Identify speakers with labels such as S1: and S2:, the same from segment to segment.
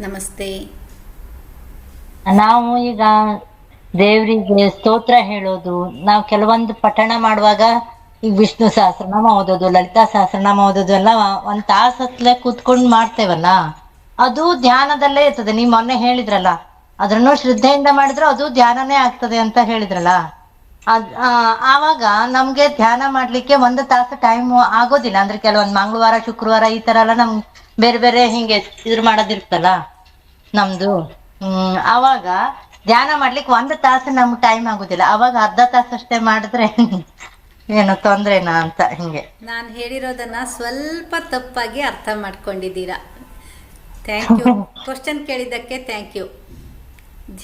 S1: ನಮಸ್ತೆ.
S2: ನಾವು ಈಗ ದೇವರಿಗೆ ಸ್ತೋತ್ರ ಹೇಳೋದು. ನಾವು ಕೆಲವೊಂದು ಪಠಣ ಮಾಡುವಾಗ ಈಗ ವಿಷ್ಣು ಸಹಸ್ರನಾಮ ಓದೋದು, ಲಲಿತಾ ಸಹಸ್ರನಾಮ ಓದೋದು ಎಲ್ಲ ಒಂದ್ ತಾಸು ಹತ್ಲೆ ಕೂತ್ಕೊಂಡು ಮಾಡ್ತೇವಲ್ಲ? ಅದು ಧ್ಯಾನದಲ್ಲೇ ಇರ್ತದೆ. ನೀವು ಮೊನ್ನೆ ಹೇಳಿದ್ರಲ್ಲ ಅದ್ರನ್ನು ಶ್ರದ್ಧೆಯಿಂದ ಮಾಡಿದ್ರೆ ಅದು ಧ್ಯಾನನೇ ಆಗ್ತದೆ ಅಂತ ಹೇಳಿದ್ರಲ್ಲ? ಅದ್ ಆವಾಗ ನಮ್ಗೆ ಧ್ಯಾನ ಮಾಡ್ಲಿಕ್ಕೆ ಒಂದು ತಾಸು ಟೈಮ್ ಆಗೋದಿಲ್ಲ. ಅಂದ್ರೆ ಕೆಲವೊಂದ್ ಮಂಗಳವಾರ, ಶುಕ್ರವಾರ ಈ ತರ ಎಲ್ಲ ನಮ್ ಬೇರೆ ಬೇರೆ ಹಿಂಗೆ ಇದ್ರ ಮಾಡೋದಿರ್ತಲ್ಲ ನಮ್ದು. ಹ್ಮ್ ಅವಾಗ ಧ್ಯಾನ ಮಾಡ್ಲಿಕ್ಕೆ ಒಂದು ತಾಸು ನಮ್ಗೆ ಟೈಮ್ ಆಗುದಿಲ್ಲ. ಅವಾಗ ಅರ್ಧ ತಾಸು ಅಷ್ಟೇ ಮಾಡಿದ್ರೆ ಏನು ತೊಂದ್ರೆನಾ ಅಂತ ಹಿಂಗೆ.
S1: ನಾನು ಹೇಳಿರೋದನ್ನ ಸ್ವಲ್ಪ ತಪ್ಪಾಗಿ ಅರ್ಥ ಮಾಡ್ಕೊಂಡಿದ್ದೀರಾ. ಥ್ಯಾಂಕ್ ಯು ಕ್ವಶನ್ ಕೇಳಿದ್ದಕ್ಕೆ ಥ್ಯಾಂಕ್ ಯು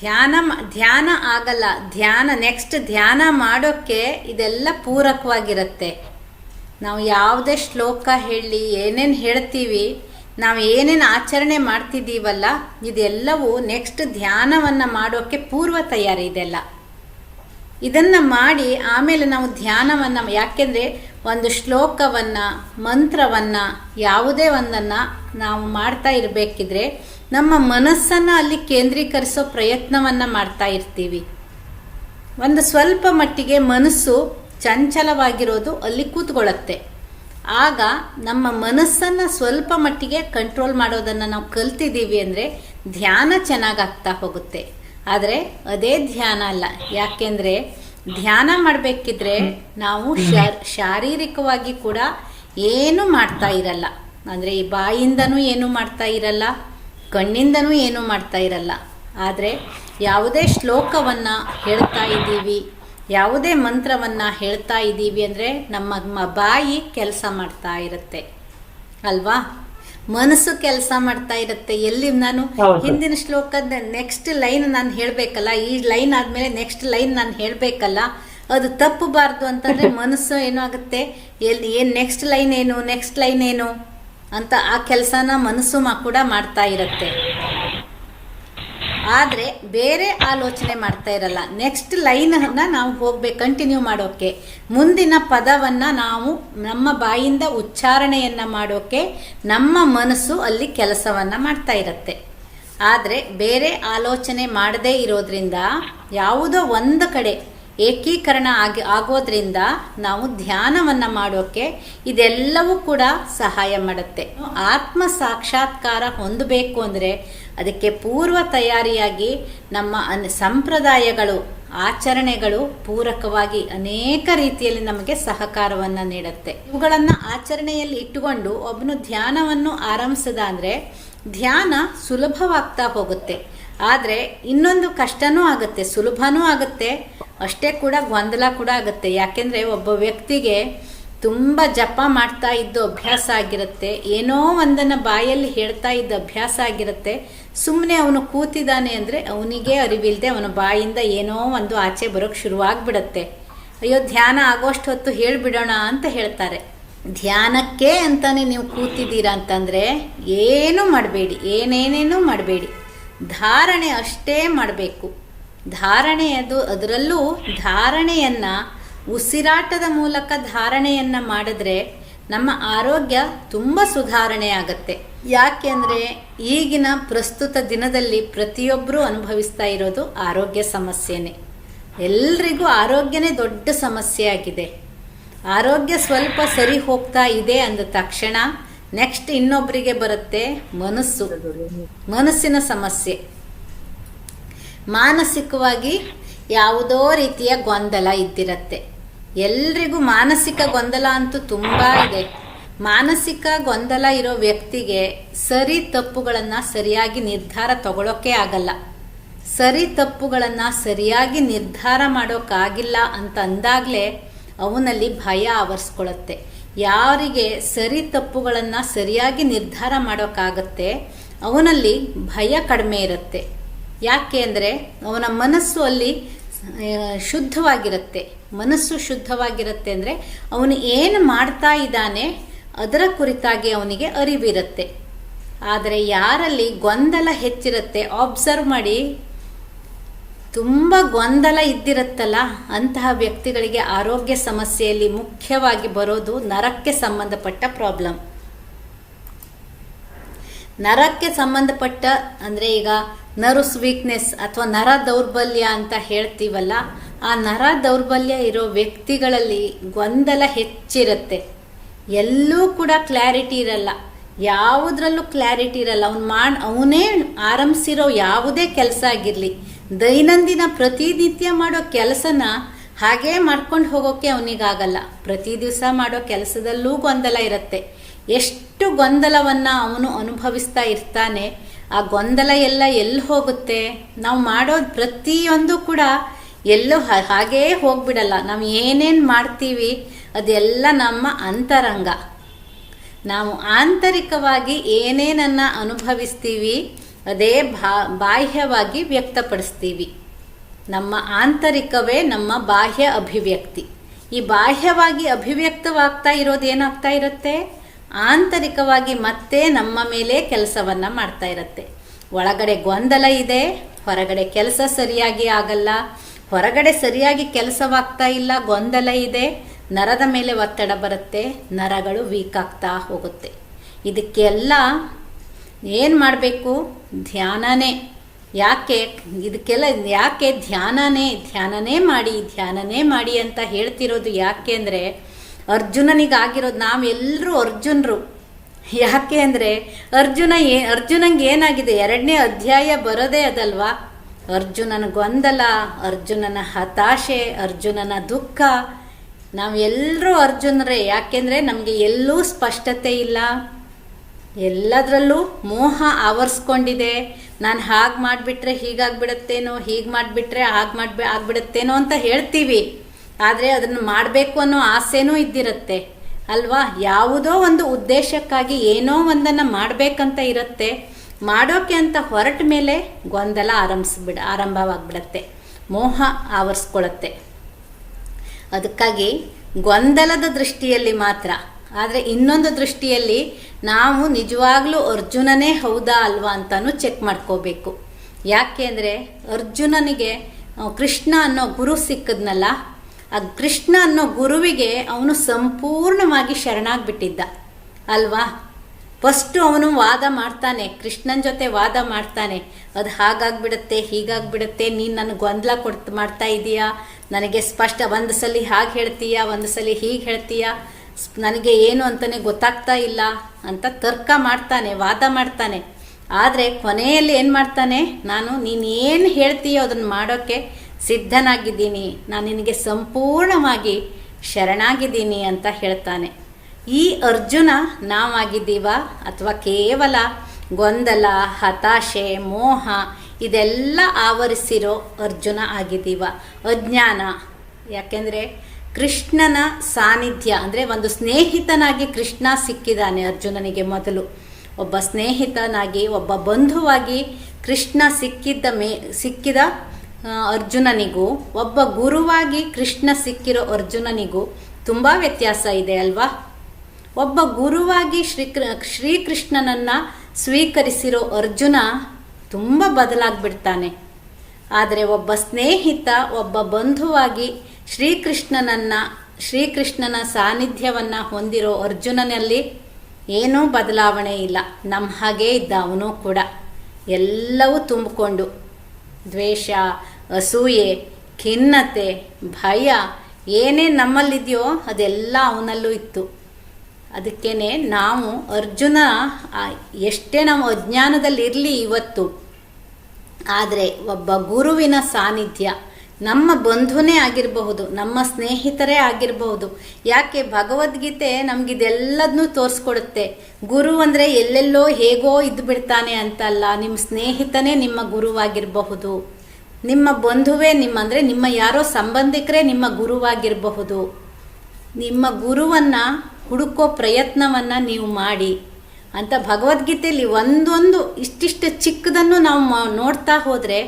S1: ಧ್ಯಾನ ಧ್ಯಾನ ಆಗಲ್ಲ. ಧ್ಯಾನ ನೆಕ್ಸ್ಟ್ ಧ್ಯಾನ ಮಾಡೋಕ್ಕೆ ಇದೆಲ್ಲ ಪೂರಕವಾಗಿರುತ್ತೆ. ನಾವು ಯಾವುದೇ ಶ್ಲೋಕ ಹೇಳಿ ಏನೇನು ಹೇಳ್ತೀವಿ ನಾವು ಏನೇನು ಆಚರಣೆ ಮಾಡ್ತಿದ್ದೀವಲ್ಲ, ಇದೆಲ್ಲವೂ ನೆಕ್ಸ್ಟ್ ಧ್ಯಾನವನ್ನು ಮಾಡೋಕ್ಕೆ ಪೂರ್ವ ತಯಾರಿ ಇದೆಲ್ಲ. ಇದನ್ನು ಮಾಡಿ ಆಮೇಲೆ ನಾವು ಧ್ಯಾನವನ್ನು, ಯಾಕೆಂದರೆ ಒಂದು ಶ್ಲೋಕವನ್ನು, ಮಂತ್ರವನ್ನು, ಯಾವುದೇ ಒಂದನ್ನು ನಾವು ಮಾಡ್ತಾ ಇರಬೇಕಿದ್ರೆ ನಮ್ಮ ಮನಸ್ಸನ್ನು ಅಲ್ಲಿ ಕೇಂದ್ರೀಕರಿಸೋ ಪ್ರಯತ್ನವನ್ನು ಮಾಡ್ತಾ ಇರ್ತೀವಿ. ಒಂದು ಸ್ವಲ್ಪ ಮಟ್ಟಿಗೆ ಮನಸ್ಸು ಚಂಚಲವಾಗಿರೋದು ಅಲ್ಲಿ ಕೂತ್ಕೊಳ್ಳುತ್ತೆ. ಆಗ ನಮ್ಮ ಮನಸ್ಸನ್ನು ಸ್ವಲ್ಪ ಮಟ್ಟಿಗೆ ಕಂಟ್ರೋಲ್ ಮಾಡೋದನ್ನು ನಾವು ಕಲ್ತಿದ್ದೀವಿ ಅಂದರೆ ಧ್ಯಾನ ಚೆನ್ನಾಗಾಗ್ತಾ ಹೋಗುತ್ತೆ. ಆದರೆ ಅದೇ ಧ್ಯಾನ ಅಲ್ಲ. ಯಾಕೆಂದರೆ ಧ್ಯಾನ ಮಾಡಬೇಕಿದ್ರೆ ನಾವು ಶಾರ್ ಶಾರೀರಿಕವಾಗಿ ಕೂಡ ಏನು ಮಾಡ್ತಾ ಇರಲ್ಲ. ಅಂದರೆ ಈ ಬಾಯಿಂದನೂ ಏನು ಮಾಡ್ತಾ ಇರಲ್ಲ ಕಣ್ಣಿಂದನೂ ಏನು ಮಾಡ್ತಾ ಇರಲ್ಲ. ಆದರೆ ಯಾವುದೇ ಶ್ಲೋಕವನ್ನು ಹೇಳ್ತಾ ಇದ್ದೀವಿ ಯಾವುದೇ ಮಂತ್ರವನ್ನು ಹೇಳ್ತಾ ಇದ್ದೀವಿ ಅಂದರೆ ನಮ್ಮ ಬಾಯಿ ಕೆಲಸ ಮಾಡ್ತಾ ಇರುತ್ತೆ. ಅಲ್ವಾ? ಮನಸ್ಸು ಕೆಲಸ ಮಾಡ್ತಾ ಇರುತ್ತೆ. ಎಲ್ಲಿ ನಾನು
S2: ಹೌದು.
S1: ಹಿಂದಿನ ಶ್ಲೋಕದ ನೆಕ್ಸ್ಟ್ ಲೈನ್ ನಾನು ಹೇಳಬೇಕಲ್ಲ ಈ ಲೈನ್ ಆದಮೇಲೆ ನೆಕ್ಸ್ಟ್ ಲೈನ್ ನಾನು ಹೇಳಬೇಕಲ್ಲ ಅದು ತಪ್ಪಬಾರ್ದು ಅಂತಂದರೆ ಮನಸ್ಸು ಏನಾಗುತ್ತೆ? ಎಲ್ಲಿ ಏನು ನೆಕ್ಸ್ಟ್ ಲೈನ್ ಏನು ನೆಕ್ಸ್ಟ್ ಲೈನ್ ಏನು ಅಂತ ಆ ಕೆಲಸನ ಮನಸ್ಸು ಮ- ಕೂಡ ಮಾಡ್ತಾ ಇರುತ್ತೆ. ಆದರೆ ಬೇರೆ ಆಲೋಚನೆ ಮಾಡ್ತಾ ಇರಲ್ಲ. ನೆಕ್ಸ್ಟ್ ಲೈನನ್ನು ನಾವು ಹೋಗ್ಬೇಕು ಕಂಟಿನ್ಯೂ ಮಾಡೋಕ್ಕೆ ಮುಂದಿನ ಪದವನ್ನು ನಾವು ನಮ್ಮ ಬಾಯಿಂದ ಉಚ್ಚಾರಣೆಯನ್ನು ಮಾಡೋಕ್ಕೆ ನಮ್ಮ ಮನಸ್ಸು ಅಲ್ಲಿ ಕೆಲಸವನ್ನು ಮಾಡ್ತಾ ಇರುತ್ತೆ. ಆದರೆ ಬೇರೆ ಆಲೋಚನೆ ಮಾಡದೇ ಇರೋದ್ರಿಂದ ಯಾವುದೋ ಒಂದು ಕಡೆ ಏಕೀಕರಣ ಆಗಿ ಆಗೋದ್ರಿಂದ ನಾವು ಧ್ಯಾನವನ್ನು ಮಾಡೋಕ್ಕೆ ಇದೆಲ್ಲವೂ ಕೂಡ ಸಹಾಯ ಮಾಡುತ್ತೆ. ಆತ್ಮ ಸಾಕ್ಷಾತ್ಕಾರ ಹೊಂದಬೇಕು ಅಂದರೆ ಅದಕ್ಕೆ ಪೂರ್ವ ತಯಾರಿಯಾಗಿ ನಮ್ಮ ಅನ್ ಸಂಪ್ರದಾಯಗಳು, ಆಚರಣೆಗಳು ಪೂರಕವಾಗಿ ಅನೇಕ ರೀತಿಯಲ್ಲಿ ನಮಗೆ ಸಹಕಾರವನ್ನು ನೀಡುತ್ತೆ. ಇವುಗಳನ್ನು ಆಚರಣೆಯಲ್ಲಿ ಇಟ್ಟುಕೊಂಡು ಒಬ್ಬನು ಧ್ಯಾನವನ್ನು ಆರಂಭಿಸದ ಧ್ಯಾನ ಸುಲಭವಾಗ್ತಾ ಹೋಗುತ್ತೆ. ಆದರೆ ಇನ್ನೊಂದು ಕಷ್ಟನೂ ಆಗುತ್ತೆ, ಸುಲಭನೂ ಆಗುತ್ತೆ, ಅಷ್ಟೇ ಕೂಡ ಗೊಂದಲ ಕೂಡ ಆಗುತ್ತೆ. ಯಾಕೆಂದರೆ ಒಬ್ಬ ವ್ಯಕ್ತಿಗೆ ತುಂಬ ಜಪ ಮಾಡ್ತಾ ಇದ್ದು ಅಭ್ಯಾಸ ಆಗಿರುತ್ತೆ, ಏನೋ ಒಂದನ್ನು ಬಾಯಲ್ಲಿ ಹೇಳ್ತಾ ಇದ್ದ ಅಭ್ಯಾಸ ಆಗಿರುತ್ತೆ. ಸುಮ್ಮನೆ ಅವನು ಕೂತಿದ್ದಾನೆ ಅಂದರೆ ಅವನಿಗೆ ಅರಿವಿಲ್ಲದೆ ಅವನ ಬಾಯಿಂದ ಏನೋ ಒಂದು ಆಚೆ ಬರೋಕ್ಕೆ ಶುರುವಾಗ್ಬಿಡತ್ತೆ. ಅಯ್ಯೋ, ಧ್ಯಾನ ಆಗೋಷ್ಟು ಹೊತ್ತು ಹೇಳಿಬಿಡೋಣ ಅಂತ ಹೇಳ್ತಾರೆ. ಧ್ಯಾನಕ್ಕೆ ಅಂತಾನೆ ನೀವು ಕೂತಿದ್ದೀರಾ ಅಂತಂದರೆ ಏನೂ ಮಾಡಬೇಡಿ, ಏನೇನೇನೂ ಮಾಡಬೇಡಿ. ಧಾರಣೆ ಅಷ್ಟೇ ಮಾಡಬೇಕು. ಧಾರಣೆ ಅದು ಅದರಲ್ಲೂ ಧಾರಣೆಯನ್ನು ಉಸಿರಾಟದ ಮೂಲಕ ಧಾರಣೆಯನ್ನು ಮಾಡಿದ್ರೆ ನಮ್ಮ ಆರೋಗ್ಯ ತುಂಬ ಸುಧಾರಣೆ ಆಗುತ್ತೆ. ಯಾಕೆಂದರೆ ಈಗಿನ ಪ್ರಸ್ತುತ ದಿನದಲ್ಲಿ ಪ್ರತಿಯೊಬ್ಬರೂ ಅನುಭವಿಸ್ತಾ ಇರೋದು ಆರೋಗ್ಯ ಸಮಸ್ಯೆನೇ. ಎಲ್ರಿಗೂ ಆರೋಗ್ಯನೇ ದೊಡ್ಡ ಸಮಸ್ಯೆ ಆಗಿದೆ. ಆರೋಗ್ಯ ಸ್ವಲ್ಪ ಸರಿ ಹೋಗ್ತಾ ಇದೆ ಅಂದ ತಕ್ಷಣ ನೆಕ್ಸ್ಟ್ ಇನ್ನೊಬ್ಬರಿಗೆ ಬರುತ್ತೆ ಮನಸ್ಸು. ಮನಸ್ಸಿನ ಸಮಸ್ಯೆ. ಮಾನಸಿಕವಾಗಿ ಯಾವುದೋ ರೀತಿಯ ಗೊಂದಲ ಇದ್ದಿರತ್ತೆ. ಎಲ್ರಿಗೂ ಮಾನಸಿಕ ಗೊಂದಲ ಅಂತೂ ತುಂಬ ಇದೆ. ಮಾನಸಿಕ ಗೊಂದಲ ಇರೋ ವ್ಯಕ್ತಿಗೆ ಸರಿ ತಪ್ಪುಗಳನ್ನು ಸರಿಯಾಗಿ ನಿರ್ಧಾರ ತಗೊಳ್ಳೋಕೆ ಆಗಲ್ಲ. ಸರಿ ತಪ್ಪುಗಳನ್ನು ಸರಿಯಾಗಿ ನಿರ್ಧಾರ ಮಾಡೋಕ್ಕಾಗಿಲ್ಲ ಅಂತ ಅಂದಾಗಲೇ ಅವನಲ್ಲಿ ಭಯ ಆವರಿಸ್ಕೊಳ್ಳುತ್ತೆ ಯಾರಿಗೆ ಸರಿ ತಪ್ಪುಗಳನ್ನು ಸರಿಯಾಗಿ ನಿರ್ಧಾರ ಮಾಡೋಕ್ಕಾಗತ್ತೆ, ಅವನಲ್ಲಿ ಭಯ ಕಡಿಮೆ ಇರುತ್ತೆ. ಯಾಕೆ ಅಂದರೆ, ಅವನ ಮನಸ್ಸು ಅಲ್ಲಿ ಶುದ್ಧವಾಗಿರುತ್ತೆ. ಮನಸ್ಸು ಶುದ್ಧವಾಗಿರುತ್ತೆ ಅಂದರೆ, ಅವನು ಏನು ಮಾಡ್ತಾ ಇದ್ದಾನೆ, ಅದರ ಕುರಿತಾಗಿ ಅವನಿಗೆ ಅರಿವಿರುತ್ತೆ. ಆದರೆ ಯಾರಲ್ಲಿ ಗೊಂದಲ ಹೆಚ್ಚಿರುತ್ತೆ ಆಬ್ಸರ್ವ್ ಮಾಡಿ ತುಂಬ ಗೊಂದಲ ಇದ್ದಿರುತ್ತಲ್ಲ? ಅಂತಹ ವ್ಯಕ್ತಿಗಳಿಗೆ ಆರೋಗ್ಯ ಸಮಸ್ಯೆಯಲ್ಲಿ ಮುಖ್ಯವಾಗಿ ಬರೋದು ನರಕ್ಕೆ ಸಂಬಂಧಪಟ್ಟ ಪ್ರಾಬ್ಲಮ್ ನರಕ್ಕೆ ಸಂಬಂಧಪಟ್ಟ ಅಂದರೆ ಈಗ ನರ್ವ್ಸ್ ವೀಕ್ನೆಸ್ ಅಥವಾ ನರ ದೌರ್ಬಲ್ಯ ಅಂತ ಹೇಳ್ತೀವಲ್ಲ, ಆ ನರ ದೌರ್ಬಲ್ಯ ಇರೋ ವ್ಯಕ್ತಿಗಳಲ್ಲಿ ಗೊಂದಲ ಹೆಚ್ಚಿರುತ್ತೆ. ಎಲ್ಲೂ ಕೂಡ ಕ್ಲಾರಿಟಿ ಇರಲ್ಲ. ಯಾವುದ್ರಲ್ಲೂ ಕ್ಲಾರಿಟಿ ಇರಲ್ಲ. ಅವ್ನು ಮಾಡಿ, ಅವನೇ ಆರಂಭಿಸಿರೋ ಯಾವುದೇ ಕೆಲಸ ಆಗಿರಲಿ ದೈನಂದಿನ ಪ್ರತಿನಿತ್ಯ ಮಾಡೋ ಕೆಲಸನ ಹಾಗೇ ಮಾಡ್ಕೊಂಡು ಹೋಗೋಕ್ಕೆ ಅವನಿಗಾಗಲ್ಲ. ಪ್ರತಿ ದಿವಸ ಮಾಡೋ ಕೆಲಸದಲ್ಲೂ ಗೊಂದಲ ಇರುತ್ತೆ. ಎಷ್ಟು ಗೊಂದಲವನ್ನು ಅವನು ಅನುಭವಿಸ್ತಾ ಇರ್ತಾನೆ, ಆ ಗೊಂದಲ ಎಲ್ಲ ಎಲ್ಲಿ ಹೋಗುತ್ತೆ? ನಾವು ಮಾಡೋದು ಪ್ರತಿಯೊಂದು ಕೂಡ ಎಲ್ಲೂ ಹಾಗೇ ಹೋಗ್ಬಿಡಲ್ಲ. ನಾವು ಏನೇನು ಮಾಡ್ತೀವಿ, ಅದೆಲ್ಲ ನಮ್ಮ ಅಂತರಂಗ. ನಾವು ಆಂತರಿಕವಾಗಿ ಏನೇನನ್ನ ಅನುಭವಿಸ್ತೀವಿ ಅದೇ ಬಾ ಬಾಹ್ಯವಾಗಿ ವ್ಯಕ್ತಪಡಿಸ್ತೀವಿ. ನಮ್ಮ ಆಂತರಿಕವೇ ನಮ್ಮ ಬಾಹ್ಯ ಅಭಿವ್ಯಕ್ತಿ. ಈ ಬಾಹ್ಯವಾಗಿ ಅಭಿವ್ಯಕ್ತವಾಗ್ತಾ ಇರೋದು ಏನಾಗ್ತಾ ಇರುತ್ತೆ? ಆಂತರಿಕವಾಗಿ ಮತ್ತೆ ನಮ್ಮ ಮೇಲೆ ಕೆಲಸವನ್ನು ಮಾಡ್ತಾ ಇರುತ್ತೆ. ಒಳಗಡೆ ಗೊಂದಲ ಇದೆ, ಹೊರಗಡೆ ಕೆಲಸ ಸರಿಯಾಗಿ ಆಗಲ್ಲ, ಹೊರಗಡೆ ಸರಿಯಾಗಿ ಕೆಲಸವಾಗ್ತಾ ಇಲ್ಲ, ಗೊಂದಲ ಇದೆ, ನರದ ಮೇಲೆ ಒತ್ತಡ ಬರುತ್ತೆ, ನರಗಳು ವೀಕ್ ಆಗ್ತಾ ಹೋಗುತ್ತೆ. ಇದಕ್ಕೆಲ್ಲ ಏನು ಮಾಡಬೇಕು? ಧ್ಯಾನನೇ. ಯಾಕೆ? ಇದಕ್ಕೆಲ್ಲ ಯಾಕೆ ಧ್ಯಾನನೇ? ಧ್ಯಾನನೇ ಮಾಡಿ ಧ್ಯಾನನೇ ಮಾಡಿ ಅಂತ ಹೇಳ್ತಿರೋದು ಯಾಕೆ ಅಂದರೆ, ಅರ್ಜುನನಿಗಾಗಿರೋದು ನಾವೆಲ್ಲರೂ ಅರ್ಜುನರು. ಯಾಕೆ ಅಂದರೆ, ಅರ್ಜುನ ಏ, ಅರ್ಜುನಂಗೆ ಏನಾಗಿದೆ? ಎರಡನೇ ಅಧ್ಯಾಯ ಬರೋದೇ ಅದಲ್ವಾ? ಅರ್ಜುನನ ಗೊಂದಲ ಅರ್ಜುನನ ಹತಾಶೆ, ಅರ್ಜುನನ ದುಃಖ. ನಾವೆಲ್ಲರೂ ಅರ್ಜುನರೇ. ಯಾಕೆಂದರೆ ನಮಗೆ ಎಲ್ಲೂ ಸ್ಪಷ್ಟತೆ ಇಲ್ಲ. ಎಲ್ಲದರಲ್ಲೂ ಮೋಹ ಆವರಿಸ್ಕೊಂಡಿದೆ. ನಾನು ಹಾಗೆ ಮಾಡಿಬಿಟ್ರೆ ಹೀಗಾಗ್ಬಿಡತ್ತೇನೋ, ಹೀಗೆ ಮಾಡಿಬಿಟ್ರೆ ಹಾಗೆ ಮಾಡ್ಬಿ, ಆಗ್ಬಿಡತ್ತೇನೋ ಅಂತ ಹೇಳ್ತೀವಿ. ಆದರೆ ಅದನ್ನು ಮಾಡಬೇಕು ಅನ್ನೋ ಆಸೆನೂ ಇದ್ದಿರುತ್ತೆ. ಅಲ್ವಾ? ಯಾವುದೋ ಒಂದು ಉದ್ದೇಶಕ್ಕಾಗಿ ಏನೋ ಒಂದನ್ನು ಮಾಡಬೇಕಂತ ಇರುತ್ತೆ. ಮಾಡೋಕೆ ಅಂತ ಹೊರಟ ಮೇಲೆ ಗೊಂದಲ ಆರಂಭಿಸ್ಬಿಡ, ಆರಂಭವಾಗ್ಬಿಡತ್ತೆ. ಮೋಹ ಆವರಿಸ್ಕೊಳತ್ತೆ. ಅದಕ್ಕಾಗಿ ಗೊಂದಲದ ದೃಷ್ಟಿಯಲ್ಲಿ ಮಾತ್ರ ಆದರೆ ಇನ್ನೊಂದು ದೃಷ್ಟಿಯಲ್ಲಿ ನಾವು ನಿಜವಾಗ್ಲೂ ಅರ್ಜುನನೇ ಹೌದಾ ಅಲ್ವಾ ಅಂತಾನು ಚೆಕ್ ಮಾಡ್ಕೋಬೇಕು. ಯಾಕೆ ಅಂದರೆ ಅರ್ಜುನನಿಗೆ ಕೃಷ್ಣ ಅನ್ನೋ ಗುರು ಸಿಕ್ಕದ್ನಲ್ಲ, ಆ ಕೃಷ್ಣ ಅನ್ನೋ ಗುರುವಿಗೆ ಅವನು ಸಂಪೂರ್ಣವಾಗಿ ಶರಣಾಗ್ಬಿಟ್ಟಿದ್ದ. ಅಲ್ವಾ? ಫಸ್ಟು ಅವನು ವಾದ ಮಾಡ್ತಾನೆ, ಕೃಷ್ಣನ ಜೊತೆ ವಾದ ಮಾಡ್ತಾನೆ. ಅದು ಹಾಗಾಗ್ಬಿಡುತ್ತೆ, ಹೀಗಾಗ್ಬಿಡುತ್ತೆ, ನೀನು ನನಗೆ ಗೊಂದಲ ಕೊಡ್ತು ಮಾಡ್ತಾ ಇದೀಯಾ? ನನಗೆ ಸ್ಪಷ್ಟ, ಒಂದು ಸಲ ಹಾಗೆ ಹೇಳ್ತೀಯಾ, ಒಂದು ಸಲ ಹೀಗೆ ಹೇಳ್ತೀಯಾ? ನನಗೆ ಏನು ಅಂತಲೇ ಗೊತ್ತಾಗ್ತಾ ಇಲ್ಲ ಅಂತ ತರ್ಕ ಮಾಡ್ತಾನೆ, ವಾದ ಮಾಡ್ತಾನೆ. ಆದರೆ ಕೊನೆಯಲ್ಲಿ ಏನು ಮಾಡ್ತಾನೆ? ನಾನು ನೀನು ಏನು ಹೇಳ್ತೀಯೋ ಅದನ್ನು ಮಾಡೋಕ್ಕೆ ಸಿದ್ಧನಾಗಿದ್ದೀನಿ. ನಾನು ನಿನಗೆ ಸಂಪೂರ್ಣವಾಗಿ ಶರಣಾಗಿದ್ದೀನಿ ಅಂತ ಹೇಳ್ತಾನೆ. ಈ ಅರ್ಜುನ ನಾವಾಗಿದ್ದೀವ ಅಥವಾ ಕೇವಲ ಗೊಂದಲ, ಹತಾಶೆ, ಮೋಹ, ಇದೆಲ್ಲ ಆವರಿಸಿರೋ ಅರ್ಜುನ ಆಗಿದ್ದೀವ. ಅಜ್ಞಾನ. ಯಾಕೆಂದರೆ ಕೃಷ್ಣನ ಸಾನ್ನಿಧ್ಯ, ಅಂದರೆ ಒಂದು ಸ್ನೇಹಿತನಾಗಿ ಕೃಷ್ಣ ಸಿಕ್ಕಿದ್ದಾನೆ ಅರ್ಜುನನಿಗೆ ಮೊದಲು. ಒಬ್ಬ ಸ್ನೇಹಿತನಾಗಿ, ಒಬ್ಬ ಬಂಧುವಾಗಿ ಕೃಷ್ಣ ಸಿಕ್ಕಿದ್ದ ಮೇ, ಸಿಕ್ಕಿದ ಅರ್ಜುನನಿಗೂ, ಒಬ್ಬ ಗುರುವಾಗಿ ಕೃಷ್ಣ ಸಿಕ್ಕಿರೋ ಅರ್ಜುನನಿಗೂ ತುಂಬ ವ್ಯತ್ಯಾಸ ಇದೆ ಅಲ್ವಾ? ಒಬ್ಬ ಗುರುವಾಗಿ ಶ್ರೀಕೃ ಶ್ರೀಕೃಷ್ಣನನ್ನು ಸ್ವೀಕರಿಸಿರೋ ಅರ್ಜುನ ತುಂಬ ಬದಲಾಗ್ಬಿಡ್ತಾನೆ. ಆದರೆ ಒಬ್ಬ ಸ್ನೇಹಿತ, ಒಬ್ಬ ಬಂಧುವಾಗಿ ಶ್ರೀಕೃಷ್ಣನನ್ನು, ಶ್ರೀಕೃಷ್ಣನ ಸಾನ್ನಿಧ್ಯವನ್ನು ಹೊಂದಿರೋ ಅರ್ಜುನನಲ್ಲಿ ಏನೂ ಬದಲಾವಣೆ ಇಲ್ಲ. ನಮ್ಮ ಹಾಗೇ ಇದ್ದ ಅವನು ಕೂಡ. ಎಲ್ಲವೂ ತುಂಬಿಕೊಂಡು. ದ್ವೇಷ, ಅಸೂಯೆ, ಖಿನ್ನತೆ, ಭಯ, ಏನೇ ನಮ್ಮಲ್ಲಿದೆಯೋ ಅದೆಲ್ಲ ಅವನಲ್ಲೂ ಇತ್ತು. ಅದಕ್ಕೇನೆ ನಾವು ಅರ್ಜುನ ಎಷ್ಟೇ ನಾವು ಅಜ್ಞಾನದಲ್ಲಿರಲಿ ಇವತ್ತು. ಆದರೆ ಒಬ್ಬ ಗುರುವಿನ ಸಾನ್ನಿಧ್ಯ ನಮ್ಮ ಬಂಧುನೇ ಆಗಿರಬಹುದು, ನಮ್ಮ ಸ್ನೇಹಿತರೇ ಆಗಿರಬಹುದು. ಯಾಕೆ ಭಗವದ್ಗೀತೆ ನಮಗಿದೆಲ್ಲದನ್ನೂ ತೋರಿಸ್ಕೊಡುತ್ತೆ. ಗುರು ಅಂದರೆ ಎಲ್ಲೆಲ್ಲೋ ಹೇಗೋ ಇದ್ದು ಬಿಡ್ತಾನೆ ಅಂತಲ್ಲ ನಿಮ್ಮ ಸ್ನೇಹಿತನೇ ನಿಮ್ಮ ಗುರುವಾಗಿರಬಹುದು. ನಿಮ್ಮ ಬಂಧುವೇ ನಿಮ್ಮ ಅಂದರೆ ನಿಮ್ಮ ಯಾರೋ ಸಂಬಂಧಿಕರೇ ನಿಮ್ಮ ಗುರುವಾಗಿರಬಹುದು. ನಿಮ್ಮ ಗುರುವನ್ನು ಹುಡುಕೋ ಪ್ರಯತ್ನವನ್ನು ನೀವು ಮಾಡಿ ಅಂತ ಭಗವದ್ಗೀತೆಯಲ್ಲಿ ಒಂದೊಂದು ಇಷ್ಟಿಷ್ಟು ಚಿಕ್ಕದನ್ನು ನಾವು ನೋಡ್ತಾ ಹೋದರೆ